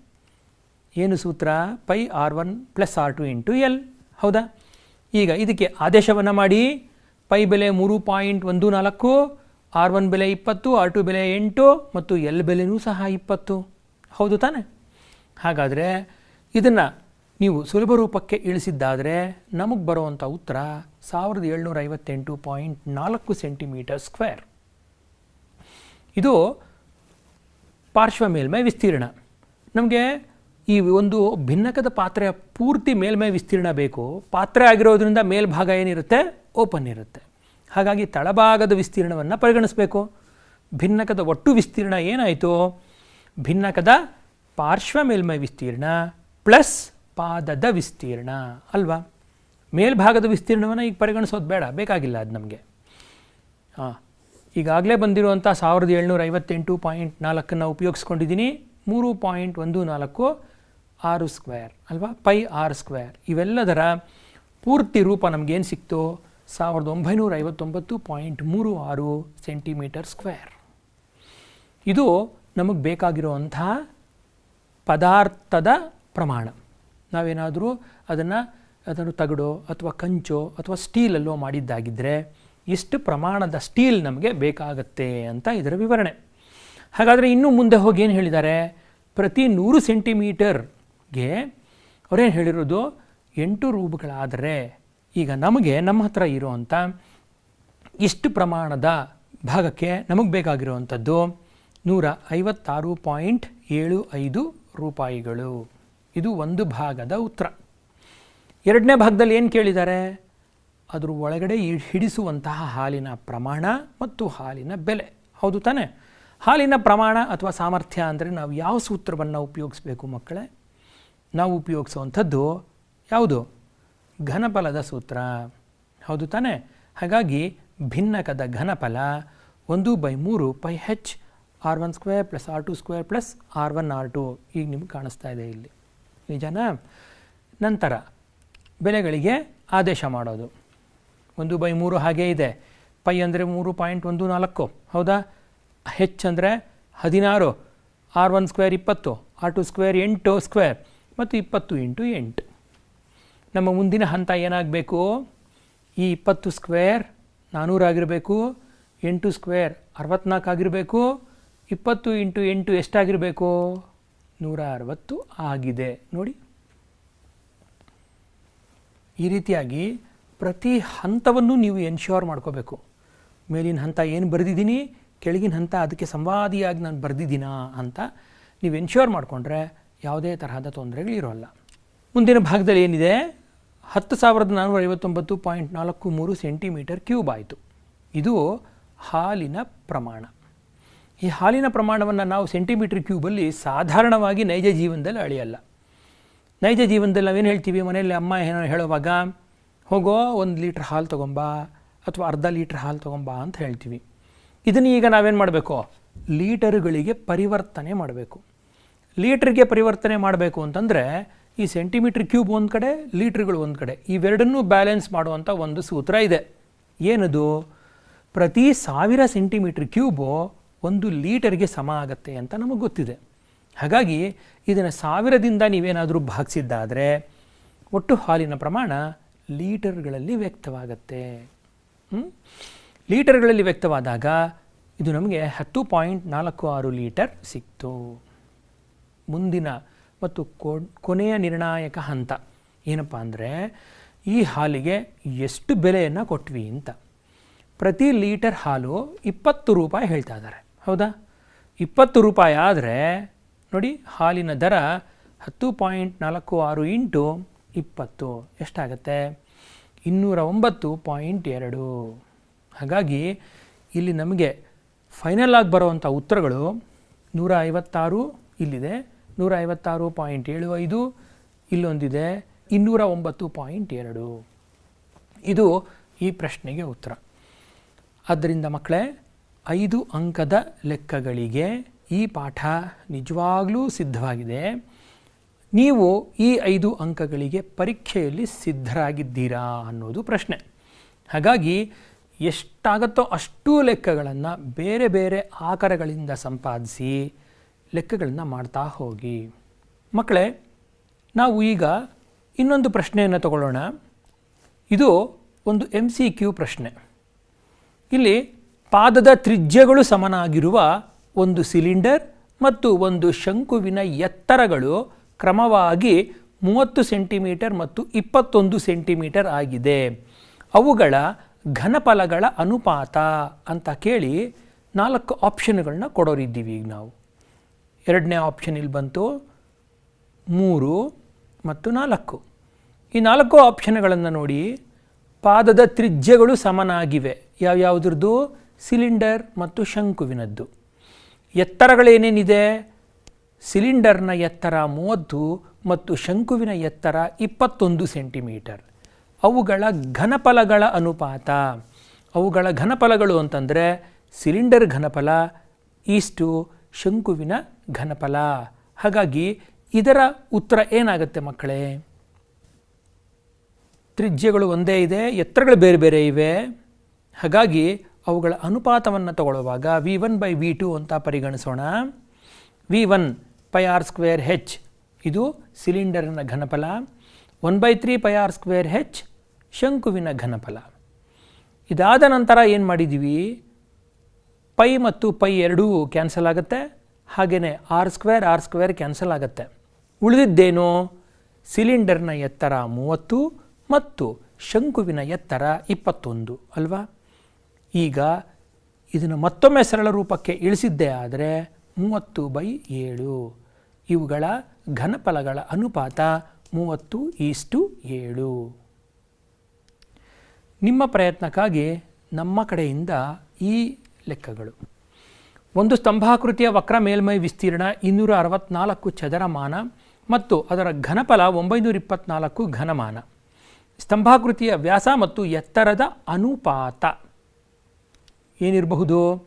Speaker 1: ಏನು ಸೂತ್ರ? Pi R one plus R two into L. ಹೌದಾ? ಈಗ ಇದಕ್ಕೆ ಆದೇಶವನ್ನು ಮಾಡಿ. ಪೈ ಬೆಲೆ ಮೂರು ಪಾಯಿಂಟ್ ಒಂದು ನಾಲ್ಕು, ಆರ್ ಒನ್ ಬೆಲೆ ಇಪ್ಪತ್ತು, ಆರ್ ಟು ಬೆಲೆ ಎಂಟು ಮತ್ತು ಎಲ್ ಬೆಲೆನೂ ಸಹ ಇಪ್ಪತ್ತು. ಹೌದು ತಾನೆ? ಹಾಗಾದರೆ ಇದನ್ನು ನೀವು ಸುಲಭ ರೂಪಕ್ಕೆ ಇಳಿಸಿದ್ದಾದರೆ ನಮಗೆ ಬರುವಂಥ ಉತ್ತರ ಸಾವಿರದ ಏಳ್ನೂರ ಐವತ್ತೆಂಟು ಪಾಯಿಂಟ್ ನಾಲ್ಕು ಸೆಂಟಿಮೀಟರ್ ಸ್ಕ್ವೇರ್. ಇದು ಪಾರ್ಶ್ವ ಮೇಲ್ಮೈ ವಿಸ್ತೀರ್ಣ. ನಮಗೆ ಈ ಒಂದು ಭಿನ್ನಕದ ಪಾತ್ರೆಯ ಪೂರ್ತಿ ಮೇಲ್ಮೈ ವಿಸ್ತೀರ್ಣ ಬೇಕು. ಪಾತ್ರೆ ಆಗಿರೋದ್ರಿಂದ ಮೇಲ್ಭಾಗ ಏನಿರುತ್ತೆ? ಓಪನ್ ಇರುತ್ತೆ. ಹಾಗಾಗಿ ತಳಭಾಗದ ವಿಸ್ತೀರ್ಣವನ್ನು ಪರಿಗಣಿಸಬೇಕು. ಭಿನ್ನಕದ ಒಟ್ಟು ವಿಸ್ತೀರ್ಣ ಏನಾಯಿತು? ಭಿನ್ನಕದ ಪಾರ್ಶ್ವ ಮೇಲ್ಮೈ ವಿಸ್ತೀರ್ಣ ಪ್ಲಸ್ ಪಾದದ ವಿಸ್ತೀರ್ಣ ಅಲ್ವಾ? ಮೇಲ್ಭಾಗದ ವಿಸ್ತೀರ್ಣವನ್ನು ಈಗ ಪರಿಗಣಿಸೋದು ಬೇಡ, ಬೇಕಾಗಿಲ್ಲ ಅದು ನಮಗೆ. ಹಾಂ ಈಗಾಗಲೇ ಬಂದಿರುವಂಥ ಸಾವಿರದ ಏಳ್ನೂರ ಐವತ್ತೆಂಟು ಪಾಯಿಂಟ್ ನಾಲ್ಕನ್ನು ಉಪಯೋಗಿಸ್ಕೊಂಡಿದ್ದೀನಿ. ಮೂರು ಪಾಯಿಂಟ್ ಒಂದು ನಾಲ್ಕು ಆರು ಸ್ಕ್ವೇರ್, ಅಲ್ವಾ? Pi R square. ಇವೆಲ್ಲದರ ಪೂರ್ತಿ ರೂಪ ನಮಗೇನು ಸಿಕ್ತು? ಸಾವಿರದ ಒಂಬೈನೂರ ಐವತ್ತೊಂಬತ್ತು ಪಾಯಿಂಟ್ ಮೂರು ಆರು ಸೆಂಟಿಮೀಟರ್ ಸ್ಕ್ವೇರ್. ಇದು ನಮಗೆ ಬೇಕಾಗಿರುವಂಥ ಪದಾರ್ಥದ ಪ್ರಮಾಣ. ನಾವೇನಾದರೂ ಅದನ್ನು ಅದನ್ನು ತಗಡೋ ಅಥವಾ ಕಂಚೋ ಅಥವಾ ಸ್ಟೀಲಲ್ಲೋ ಮಾಡಿದ್ದಾಗಿದ್ದರೆ ಇಷ್ಟು ಪ್ರಮಾಣದ ಸ್ಟೀಲ್ ನಮಗೆ ಬೇಕಾಗತ್ತೆ ಅಂತ ಇದರ ವಿವರಣೆ. ಹಾಗಾದರೆ ಇನ್ನೂ ಮುಂದೆ ಹೋಗಿ ಏನು ಹೇಳಿದ್ದಾರೆ? ಪ್ರತಿ ನೂರು ಸೆಂಟಿಮೀಟರ್ಗೆ ಅವರೇನು ಹೇಳಿರೋದು, ಎಂಟು ರೂಪಗಳಾದರೆ ಈಗ ನಮಗೆ ನಮ್ಮ ಹತ್ರ ಇರುವಂಥ ಇಷ್ಟು ಪ್ರಮಾಣದ ಭಾಗಕ್ಕೆ ನಮಗೆ ಬೇಕಾಗಿರುವಂಥದ್ದು ನೂರ ಐವತ್ತಾರು ಪಾಯಿಂಟ್ ಏಳು ಐದು ರೂಪಾಯಿಗಳು. ಇದು ಒಂದು ಭಾಗದ ಉತ್ತರ. ಎರಡನೇ ಭಾಗದಲ್ಲಿ ಏನು ಕೇಳಿದ್ದಾರೆ? ಅದರ ಒಳಗಡೆ ಹಿಡಿಸುವಂತಹ ಹಾಲಿನ ಪ್ರಮಾಣ ಮತ್ತು ಹಾಲಿನ ಬೆಲೆ. ಹೌದು ತಾನೇ? ಹಾಲಿನ ಪ್ರಮಾಣ ಅಥವಾ ಸಾಮರ್ಥ್ಯ ಅಂದರೆ ನಾವು ಯಾವ ಸೂತ್ರವನ್ನು ಉಪಯೋಗಿಸ್ಬೇಕು ಮಕ್ಕಳೇ? ನಾವು ಉಪಯೋಗಿಸುವಂಥದ್ದು ಯಾವುದು? ಘನಫಲದ ಸೂತ್ರ. ಹೌದು ತಾನೇ? ಹಾಗಾಗಿ ಭಿನ್ನಕದ ಘನಫಲ ಒಂದು ಬೈ ಮೂರು pi H R one square plus R two square plus R one R two. ಈಗ ನಿಮ್ಗೆ ಕಾಣಿಸ್ತಾ ಇದೆ ಇಲ್ಲಿ. ನಿಜನಾ? ನಂತರ ಬೆಲೆಗಳಿಗೆ ಆದೇಶ ಮಾಡೋದು. ಒಂದು ಬೈ ಮೂರು ಹಾಗೇ ಇದೆ. ಪೈ ಅಂದರೆ ಮೂರು ಪಾಯಿಂಟ್ ಒಂದು ನಾಲ್ಕು. ಹೌದಾ? ಹೆಚ್ ಅಂದರೆ ಹದಿನಾರು. ಆರ್ ಒನ್ ಸ್ಕ್ವೇರ್ ಇಪ್ಪತ್ತು. ಆರ್ ಟು ಸ್ಕ್ವೇರ್ ಎಂಟು ಸ್ಕ್ವೇರ್. ಮತ್ತು ಇಪ್ಪತ್ತು ಇಂಟು ಎಂಟು. ನಮ್ಮ ಮುಂದಿನ ಹಂತ ಏನಾಗಬೇಕು? ಈ ಇಪ್ಪತ್ತು ಸ್ಕ್ವೇರ್ ನಾನ್ನೂರಾಗಿರಬೇಕು ಎಂಟು ಸ್ಕ್ವೇರ್ ಅರವತ್ನಾಲ್ಕು ಆಗಿರಬೇಕು, ಇಪ್ಪತ್ತು ಇಂಟು ಎಂಟು ಎಷ್ಟಾಗಿರಬೇಕು? ನೂರ ಅರವತ್ತು ಆಗಿದೆ. ನೋಡಿ. ಈ ರೀತಿಯಾಗಿ ಪ್ರತಿ ಹಂತವನ್ನು ನೀವು ಎನ್ಶೋರ್ ಮಾಡ್ಕೋಬೇಕು. ಮೇಲಿನ ಹಂತ ಏನು ಬರೆದಿದ್ದೀನಿ, ಕೆಳಗಿನ ಹಂತ ಅದಕ್ಕೆ ಸಂವಾದಿಯಾಗಿ ನಾನು ಬರೆದಿದ್ದೀನಾ ಅಂತ ನೀವು ಎನ್ಶ್ಯೂರ್ ಮಾಡಿಕೊಂಡ್ರೆ ಯಾವುದೇ ತರಹದ ತೊಂದರೆಗಳಿರೋಲ್ಲ. ಮುಂದಿನ ಭಾಗದಲ್ಲಿ ಏನಿದೆ? ಹತ್ತು ಸಾವಿರದ ನಾನ್ನೂರ ಐವತ್ತೊಂಬತ್ತು ಪಾಯಿಂಟ್ ನಾಲ್ಕು ಮೂರು ಸೆಂಟಿಮೀಟರ್ ಕ್ಯೂಬ್ ಆಯಿತು. ಇದು ಹಾಲಿನ ಪ್ರಮಾಣ. ಈ ಹಾಲಿನ ಪ್ರಮಾಣವನ್ನು ನಾವು ಸೆಂಟಿಮೀಟರ್ ಕ್ಯೂಬಲ್ಲಿ ಸಾಧಾರಣವಾಗಿ ನೈಜ ಜೀವನದಲ್ಲಿ ಅಳೆಯಲ್ಲ. ನೈಜ ಜೀವನದಲ್ಲಿ ನಾವೇನು ಹೇಳ್ತೀವಿ? ಮನೆಯಲ್ಲಿ ಅಮ್ಮ ಏನೋ ಹೇಳುವಾಗ, ಹೋಗೋ, ಒಂದು ಲೀಟ್ರ್ ಹಾಲು ತೊಗೊಂಬಾ, ಅಥವಾ ಅರ್ಧ ಲೀಟ್ರ್ ಹಾಲು ತೊಗೊಂಬಾ ಅಂತ ಹೇಳ್ತೀವಿ. ಇದನ್ನು ಈಗ ನಾವೇನು ಮಾಡಬೇಕು? ಲೀಟರುಗಳಿಗೆ ಪರಿವರ್ತನೆ ಮಾಡಬೇಕು. ಲೀಟ್ರಿಗೆ ಪರಿವರ್ತನೆ ಮಾಡಬೇಕು ಅಂತಂದರೆ ಈ ಸೆಂಟಿಮೀಟ್ರ್ ಕ್ಯೂಬ್ ಒಂದು ಕಡೆ, ಲೀಟ್ರ್ಗಳು ಒಂದು ಕಡೆ, ಇವೆರಡನ್ನೂ ಬ್ಯಾಲೆನ್ಸ್ ಮಾಡುವಂಥ ಒಂದು ಸೂತ್ರ ಇದೆ. ಏನದು? ಪ್ರತಿ ಸಾವಿರ ಸೆಂಟಿಮೀಟ್ರ್ ಕ್ಯೂಬು ಒಂದು ಲೀಟರ್ಗೆ ಸಮ ಆಗತ್ತೆ ಅಂತ ನಮಗೆ ಗೊತ್ತಿದೆ. ಹಾಗಾಗಿ ಇದನ್ನು ಸಾವಿರದಿಂದ ನೀವೇನಾದರೂ ಭಾಗಿಸಿದ್ದಾದರೆ ಒಟ್ಟು ಹಾಲಿನ ಪ್ರಮಾಣ ಲೀಟರ್ಗಳಲ್ಲಿ ವ್ಯಕ್ತವಾಗತ್ತೆ? ಲೀಟರ್ಗಳಲ್ಲಿ ವ್ಯಕ್ತವಾದಾಗ ಇದು ನಮಗೆ ಹತ್ತು ಪಾಯಿಂಟ್ ನಾಲ್ಕು ಆರು ಲೀಟರ್ ಸಿಕ್ತು. ಮುಂದಿನ ಮತ್ತು ಕೊನೆಯ ನಿರ್ಣಾಯಕ ಹಂತ. ಏನಪ್ಪ ಅಂದರೆ, ಈ ಹಾಲಿಗೆ ಎಷ್ಟು ಬೆಲೆಯನ್ನು ಕೊಟ್ವಿ ಅಂತ. ಪ್ರತಿ ಲೀಟರ್ ಹಾಲು ಇಪ್ಪತ್ತು ರೂಪಾಯಿ ಹೇಳ್ತಾ ಇದ್ದಾರೆ. ಹೌದಾ? ಇಪ್ಪತ್ತು ರೂಪಾಯಿ ಆದರೆ, ನೋಡಿ ಹಾಲಿನ ದರ ಹತ್ತು ಪಾಯಿಂಟ್ ನಾಲ್ಕು ಆರು ಇಂಟು ಇಪ್ಪತ್ತು. ಎಷ್ಟಾಗತ್ತೆ? ಇನ್ನೂರ ಒಂಬತ್ತು ಪಾಯಿಂಟ್ ಎರಡು. ಹಾಗಾಗಿ ಇಲ್ಲಿ ನಮಗೆ ಫೈನಲ್ ಆಗಿ ಬರುವಂಥ ಉತ್ತರಗಳು ನೂರ ಐವತ್ತಾರು ಇಲ್ಲಿದೆ. ನೂರ ಐವತ್ತಾರು ಪಾಯಿಂಟ್ ಏಳು ಐದು ಇಲ್ಲೊಂದಿದೆ ಇನ್ನೂರ ಒಂಬತ್ತು ಪಾಯಿಂಟ್ ಎರಡು. ಇದು ಈ ಪ್ರಶ್ನೆಗೆ ಉತ್ತರ. ಆದ್ದರಿಂದ ಮಕ್ಕಳೇ, ಐದು ಅಂಕದ ಲೆಕ್ಕಗಳಿಗೆ ಈ ಪಾಠ ನಿಜವಾಗಲೂ ಸಿದ್ಧವಾಗಿದೆ. ನೀವು ಈ ಐದು ಅಂಕಗಳಿಗೆ ಪರೀಕ್ಷೆಯಲ್ಲಿ ಸಿದ್ಧರಾಗಿದ್ದೀರಾ ಅನ್ನೋದು ಪ್ರಶ್ನೆ. ಹಾಗಾಗಿ ಎಷ್ಟಾಗತ್ತೋ ಅಷ್ಟೂ ಲೆಕ್ಕಗಳನ್ನು ಬೇರೆ ಬೇರೆ ಆಕಾರಗಳಿಂದ ಸಂಪಾದಿಸಿ ಲೆಕ್ಕಗಳನ್ನು ಮಾಡ್ತಾ ಹೋಗಿ. ಮಕ್ಕಳೇ, ನಾವು ಈಗ ಇನ್ನೊಂದು ಪ್ರಶ್ನೆಯನ್ನು ತಗೊಳ್ಳೋಣ. ಇದು ಒಂದು ಎಂ ಸಿ ಕ್ಯೂ ಪ್ರಶ್ನೆ. ಇಲ್ಲಿ ಪಾದದ ತ್ರಿಜ್ಯಗಳು ಸಮನಾಗಿರುವ ಒಂದು ಸಿಲಿಂಡರ್ ಮತ್ತು ಒಂದು ಶಂಕುವಿನ ಎತ್ತರಗಳು ಕ್ರಮವಾಗಿ ಮೂವತ್ತು ಸೆಂಟಿಮೀಟರ್ ಮತ್ತು ಇಪ್ಪತ್ತೊಂದು ಸೆಂಟಿಮೀಟರ್ ಆಗಿದೆ. ಅವುಗಳ ಘನಫಲಗಳ ಅನುಪಾತ ಅಂತ ಕೇಳಿ ನಾಲ್ಕು ಆಪ್ಷನ್ಗಳನ್ನ ಕೊಡೋರಿದ್ದೀವಿ ಈಗ ನಾವು. ಎರಡನೇ ಆಪ್ಷನ್ ಇಲ್ಲಿ ಬಂತು. ಮೂರು ಮತ್ತು ನಾಲ್ಕು. ಈ ನಾಲ್ಕು ಆಪ್ಷನ್ಗಳನ್ನು ನೋಡಿ ಪಾದದ ತ್ರಿಜ್ಯಗಳು ಸಮನಾಗಿವೆ. ಯಾವ್ಯಾವುದ್ರದ್ದು ಸಿಲಿಂಡರ್ ಮತ್ತು ಶಂಕುವಿನದ್ದು. ಎತ್ತರಗಳೇನೇನಿದೆ? ಸಿಲಿಂಡರ್ನ ಎತ್ತರ ಮೂವತ್ತು ಮತ್ತು ಶಂಕುವಿನ ಎತ್ತರ ಇಪ್ಪತ್ತೊಂದು ಸೆಂಟಿಮೀಟರ್. ಅವುಗಳ ಘನಫಲಗಳ ಅನುಪಾತ. ಅವುಗಳ ಘನಫಲಗಳು ಅಂತಂದರೆ ಸಿಲಿಂಡರ್ ಘನಫಲ ಈಸ್ಟು ಶಂಕುವಿನ ಘನಫಲ. ಹಾಗಾಗಿ ಇದರ ಉತ್ತರ ಏನಾಗುತ್ತೆ ಮಕ್ಕಳೇ? ತ್ರಿಜ್ಯಗಳು ಒಂದೇ ಇದೆ, ಎತ್ತರಗಳು ಬೇರೆ ಬೇರೆ ಇವೆ. ಹಾಗಾಗಿ ಅವುಗಳ ಅನುಪಾತವನ್ನು ತಗೊಳ್ಳುವಾಗ V one by V two ಅಂತ ಪರಿಗಣಿಸೋಣ. V one pi R square H ಇದು ಸಿಲಿಂಡರ್ನ ಘನಫಲ. One by three pi R square H ಶಂಕುವಿನ ಘನಫಲ. ಇದಾದ ನಂತರ ಏನು ಮಾಡಿದ್ದೀವಿ ಪೈ ಮತ್ತು ಪೈ ಎರಡೂ ಕ್ಯಾನ್ಸಲ್ ಆಗುತ್ತೆ. ಹಾಗೆಯೇ R square R square cancel ಆಗುತ್ತೆ. ಉಳಿದಿದ್ದೇನು? ಸಿಲಿಂಡರ್ನ ಎತ್ತರ ಮೂವತ್ತು ಮತ್ತು ಶಂಕುವಿನ ಎತ್ತರ ಇಪ್ಪತ್ತೊಂದು, ಅಲ್ವಾ? ಈಗ ಇದನ್ನು ಮತ್ತೊಮ್ಮೆ ಸರಳ ರೂಪಕ್ಕೆ ಇಳಿಸಿದ್ದೇ ಆದರೆ ಮೂವತ್ತು ಬೈ ಏಳು. ಇವುಗಳ ಘನಫಲಗಳ ಅನುಪಾತ ಮೂವತ್ತು ಈಸ್ಟು ಏಳು. ನಿಮ್ಮ ಪ್ರಯತ್ನಕ್ಕಾಗಿ ನಮ್ಮ ಕಡೆಯಿಂದ ಈ ಲೆಕ್ಕಗಳು. ಒಂದು ಸ್ತಂಭಾಕೃತಿಯ ವಕ್ರ ಮೇಲ್ಮೈ ವಿಸ್ತೀರ್ಣ ಇನ್ನೂರ ಅರವತ್ನಾಲ್ಕು ಚದರಮಾನ ಮತ್ತು ಅದರ ಘನಫಲ ಒಂಬೈನೂರ ಇಪ್ಪತ್ನಾಲ್ಕು ಘನಮಾನ. ಸ್ತಂಭಾಕೃತಿಯ ವ್ಯಾಸ ಮತ್ತು ಎತ್ತರದ ಅನುಪಾತ ಏನಿರಬಹುದು?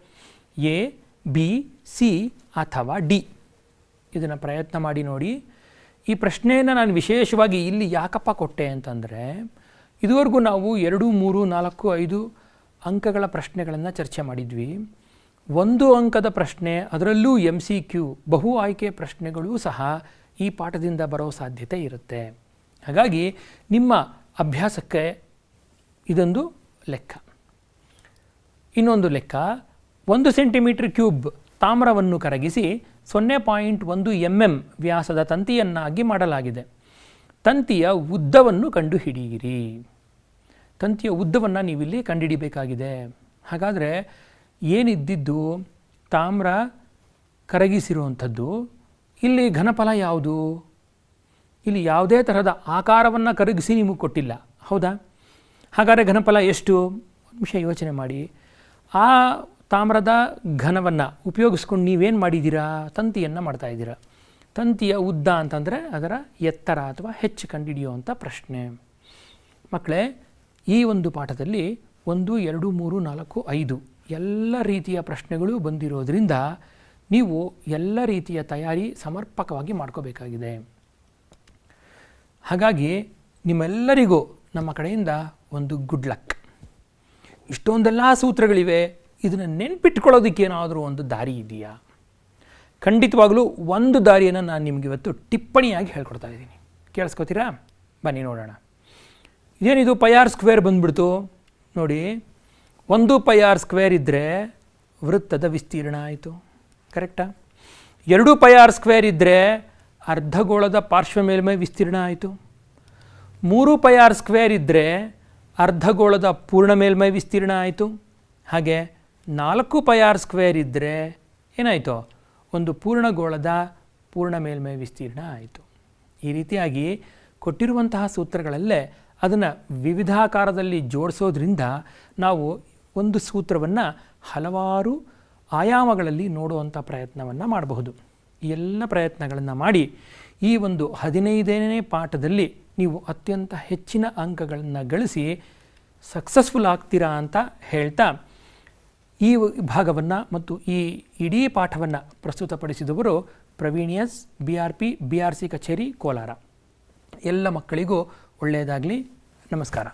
Speaker 1: ಎ, ಬಿ, ಸಿ ಅಥವಾ ಡಿ. ಇದನ್ನು ಪ್ರಯತ್ನ ಮಾಡಿ ನೋಡಿ. ಈ ಪ್ರಶ್ನೆಯನ್ನು ನಾನು ವಿಶೇಷವಾಗಿ ಇಲ್ಲಿ ಯಾಕಪ್ಪ ಕೊಟ್ಟೆ ಅಂತಂದರೆ, ಇದುವರೆಗೂ ನಾವು ಎರಡು, ಮೂರು, ನಾಲ್ಕು, ಐದು ಅಂಕಗಳ ಪ್ರಶ್ನೆಗಳನ್ನು ಚರ್ಚೆ ಮಾಡಿದ್ವಿ. ಒಂದು ಅಂಕದ ಪ್ರಶ್ನೆ, ಅದರಲ್ಲೂ ಎಂ ಸಿ ಕ್ಯೂ ಬಹು ಆಯ್ಕೆ ಪ್ರಶ್ನೆಗಳೂ ಸಹ ಈ ಪಾಠದಿಂದ ಬರೋ ಸಾಧ್ಯತೆ ಇರುತ್ತೆ. ಹಾಗಾಗಿ ನಿಮ್ಮ ಅಭ್ಯಾಸಕ್ಕೆ ಇದೊಂದು ಲೆಕ್ಕ. ಇನ್ನೊಂದು ಲೆಕ್ಕ, ಒಂದು ಸೆಂಟಿಮೀಟರ್ ಕ್ಯೂಬ್ ತಾಮ್ರವನ್ನು ಕರಗಿಸಿ ಸೊನ್ನೆ ಪಾಯಿಂಟ್ ಒಂದು ಎಂ ಎಂ ವ್ಯಾಸದ ತಂತಿಯನ್ನಾಗಿ ಮಾಡಲಾಗಿದೆ. ತಂತಿಯ ಉದ್ದವನ್ನು ಕಂಡುಹಿಡಿಯಿರಿ. ತಂತಿಯ ಉದ್ದವನ್ನು ನೀವಿಲ್ಲಿ ಕಂಡುಹಿಡಿಬೇಕಾಗಿದೆ. ಹಾಗಾದರೆ ಏನಿದ್ದಿದ್ದು ತಾಮ್ರ ಕರಗಿಸಿರುವಂಥದ್ದು, ಇಲ್ಲಿ ಘನಫಲ ಯಾವುದು? ಇಲ್ಲಿ ಯಾವುದೇ ತರಹದ ಆಕಾರವನ್ನು ಕರಗಿಸಿ ನಿಮಗೆ ಕೊಟ್ಟಿಲ್ಲ. ಹೌದಾ? ಹಾಗಾದರೆ ಘನಫಲ ಎಷ್ಟು? ನಿಮಿಷ ಯೋಚನೆ ಮಾಡಿ. ಆ ತಾಮ್ರದ ಘನವನ್ನು ಉಪಯೋಗಿಸ್ಕೊಂಡು ನೀವೇನು ಮಾಡಿದ್ದೀರಾ? ತಂತಿಯನ್ನು ಮಾಡ್ತಾ ಇದ್ದೀರಾ. ತಂತಿಯ ಉದ್ದ ಅಂತಂದರೆ ಅದರ ಎತ್ತರ ಅಥವಾ ಹೆಚ್ಚು ಕಂಡುಹಿಡಿಯುವಂಥ ಪ್ರಶ್ನೆ. ಮಕ್ಕಳೇ ಈ ಒಂದು ಪಾಠದಲ್ಲಿ ಒಂದು, ಎರಡು, ಮೂರು, ನಾಲ್ಕು, ಐದು ಎಲ್ಲ ರೀತಿಯ ಪ್ರಶ್ನೆಗಳು ಬಂದಿರೋದ್ರಿಂದ ನೀವು ಎಲ್ಲ ರೀತಿಯ ತಯಾರಿ ಸಮರ್ಪಕವಾಗಿ ಮಾಡ್ಕೋಬೇಕಾಗಿದೆ. ಹಾಗಾಗಿ ನಿಮ್ಮೆಲ್ಲರಿಗೂ ನಮ್ಮ ಕಡೆಯಿಂದ ಒಂದು ಗುಡ್ ಲಕ್ ಇಷ್ಟೊಂದೆಲ್ಲ ಸೂತ್ರಗಳಿವೆ. ಇದನ್ನು ನೆನ್ಪಿಟ್ಕೊಳ್ಳೋದಕ್ಕೆ ಏನಾದರೂ ಒಂದು ದಾರಿ ಇದೆಯಾ? ಖಂಡಿತವಾಗಲೂ ಒಂದು ದಾರಿಯನ್ನು ನಾನು ನಿಮಗೆ ಇವತ್ತು ಟಿಪ್ಪಣಿಯಾಗಿ ಹೇಳ್ಕೊಡ್ತಾ ಇದ್ದೀನಿ. ಕೇಳಿಸ್ಕೊತೀರಾ? ಬನ್ನಿ ನೋಡೋಣ. ಇದೇನಿದು ಪೈ ಆರ್ ಸ್ಕ್ವೇರ್ ಬಂದ್ಬಿಡ್ತು? ನೋಡಿ. ಒಂದು ಪೈ ಆರ್ ಸ್ಕ್ವೇರ್ ಇದ್ದರೆ ವೃತ್ತದ ವಿಸ್ತೀರ್ಣ ಆಯಿತು. ಕರೆಕ್ಟಾ ಎರಡು ಪೈ ಆರ್ ಸ್ಕ್ವೇರ್ ಇದ್ದರೆ ಅರ್ಧಗೋಳದ ಪಾರ್ಶ್ವ ಮೇಲ್ಮೈ ವಿಸ್ತೀರ್ಣ ಆಯಿತು. ಮೂರು ಪೈ ಆರ್ ಸ್ಕ್ವೇರ್ ಇದ್ದರೆ ಅರ್ಧಗೋಳದ ಪೂರ್ಣ ಮೇಲ್ಮೈ ವಿಸ್ತೀರ್ಣ ಆಯಿತು. ಹಾಗೆ ನಾಲ್ಕು ಪೈ ಆರ್ ಸ್ಕ್ವೇರ್ ಇದ್ದರೆ ಏನಾಯಿತು? ಒಂದು ಪೂರ್ಣಗೋಳದ ಪೂರ್ಣ ಮೇಲ್ಮೈ ವಿಸ್ತೀರ್ಣ ಆಯಿತು. ಈ ರೀತಿಯಾಗಿ ಕೊಟ್ಟಿರುವಂತಹ ಸೂತ್ರಗಳಲ್ಲೇ ಅದನ್ನು ವಿವಿಧಾಕಾರದಲ್ಲಿ ಜೋಡಿಸೋದ್ರಿಂದ ನಾವು ಒಂದು ಸೂತ್ರವನ್ನು ಹಲವಾರು ಆಯಾಮಗಳಲ್ಲಿ ನೋಡುವಂಥ ಪ್ರಯತ್ನವನ್ನು ಮಾಡಬಹುದು. ಎಲ್ಲ ಪ್ರಯತ್ನಗಳನ್ನು ಮಾಡಿ ಈ ಒಂದು ಹದಿನೈದನೇ ಪಾಠದಲ್ಲಿ ನೀವು ಅತ್ಯಂತ ಹೆಚ್ಚಿನ ಅಂಕಗಳನ್ನು ಗಳಿಸಿ ಸಕ್ಸಸ್ಫುಲ್ ಆಗ್ತೀರಾ ಅಂತ ಹೇಳ್ತಾ ಈ ಭಾಗವನ್ನು ಮತ್ತು ಈ ಇಡೀ ಪಾಠವನ್ನು ಪ್ರಸ್ತುತಪಡಿಸಿದವರು ಪ್ರವೀಣಿಯಸ್, B R P, B R C ಕಚೇರಿ ಕೋಲಾರ. ಎಲ್ಲ ಮಕ್ಕಳಿಗೂ ಒಳ್ಳೆಯದಾಗಲಿ. ನಮಸ್ಕಾರ.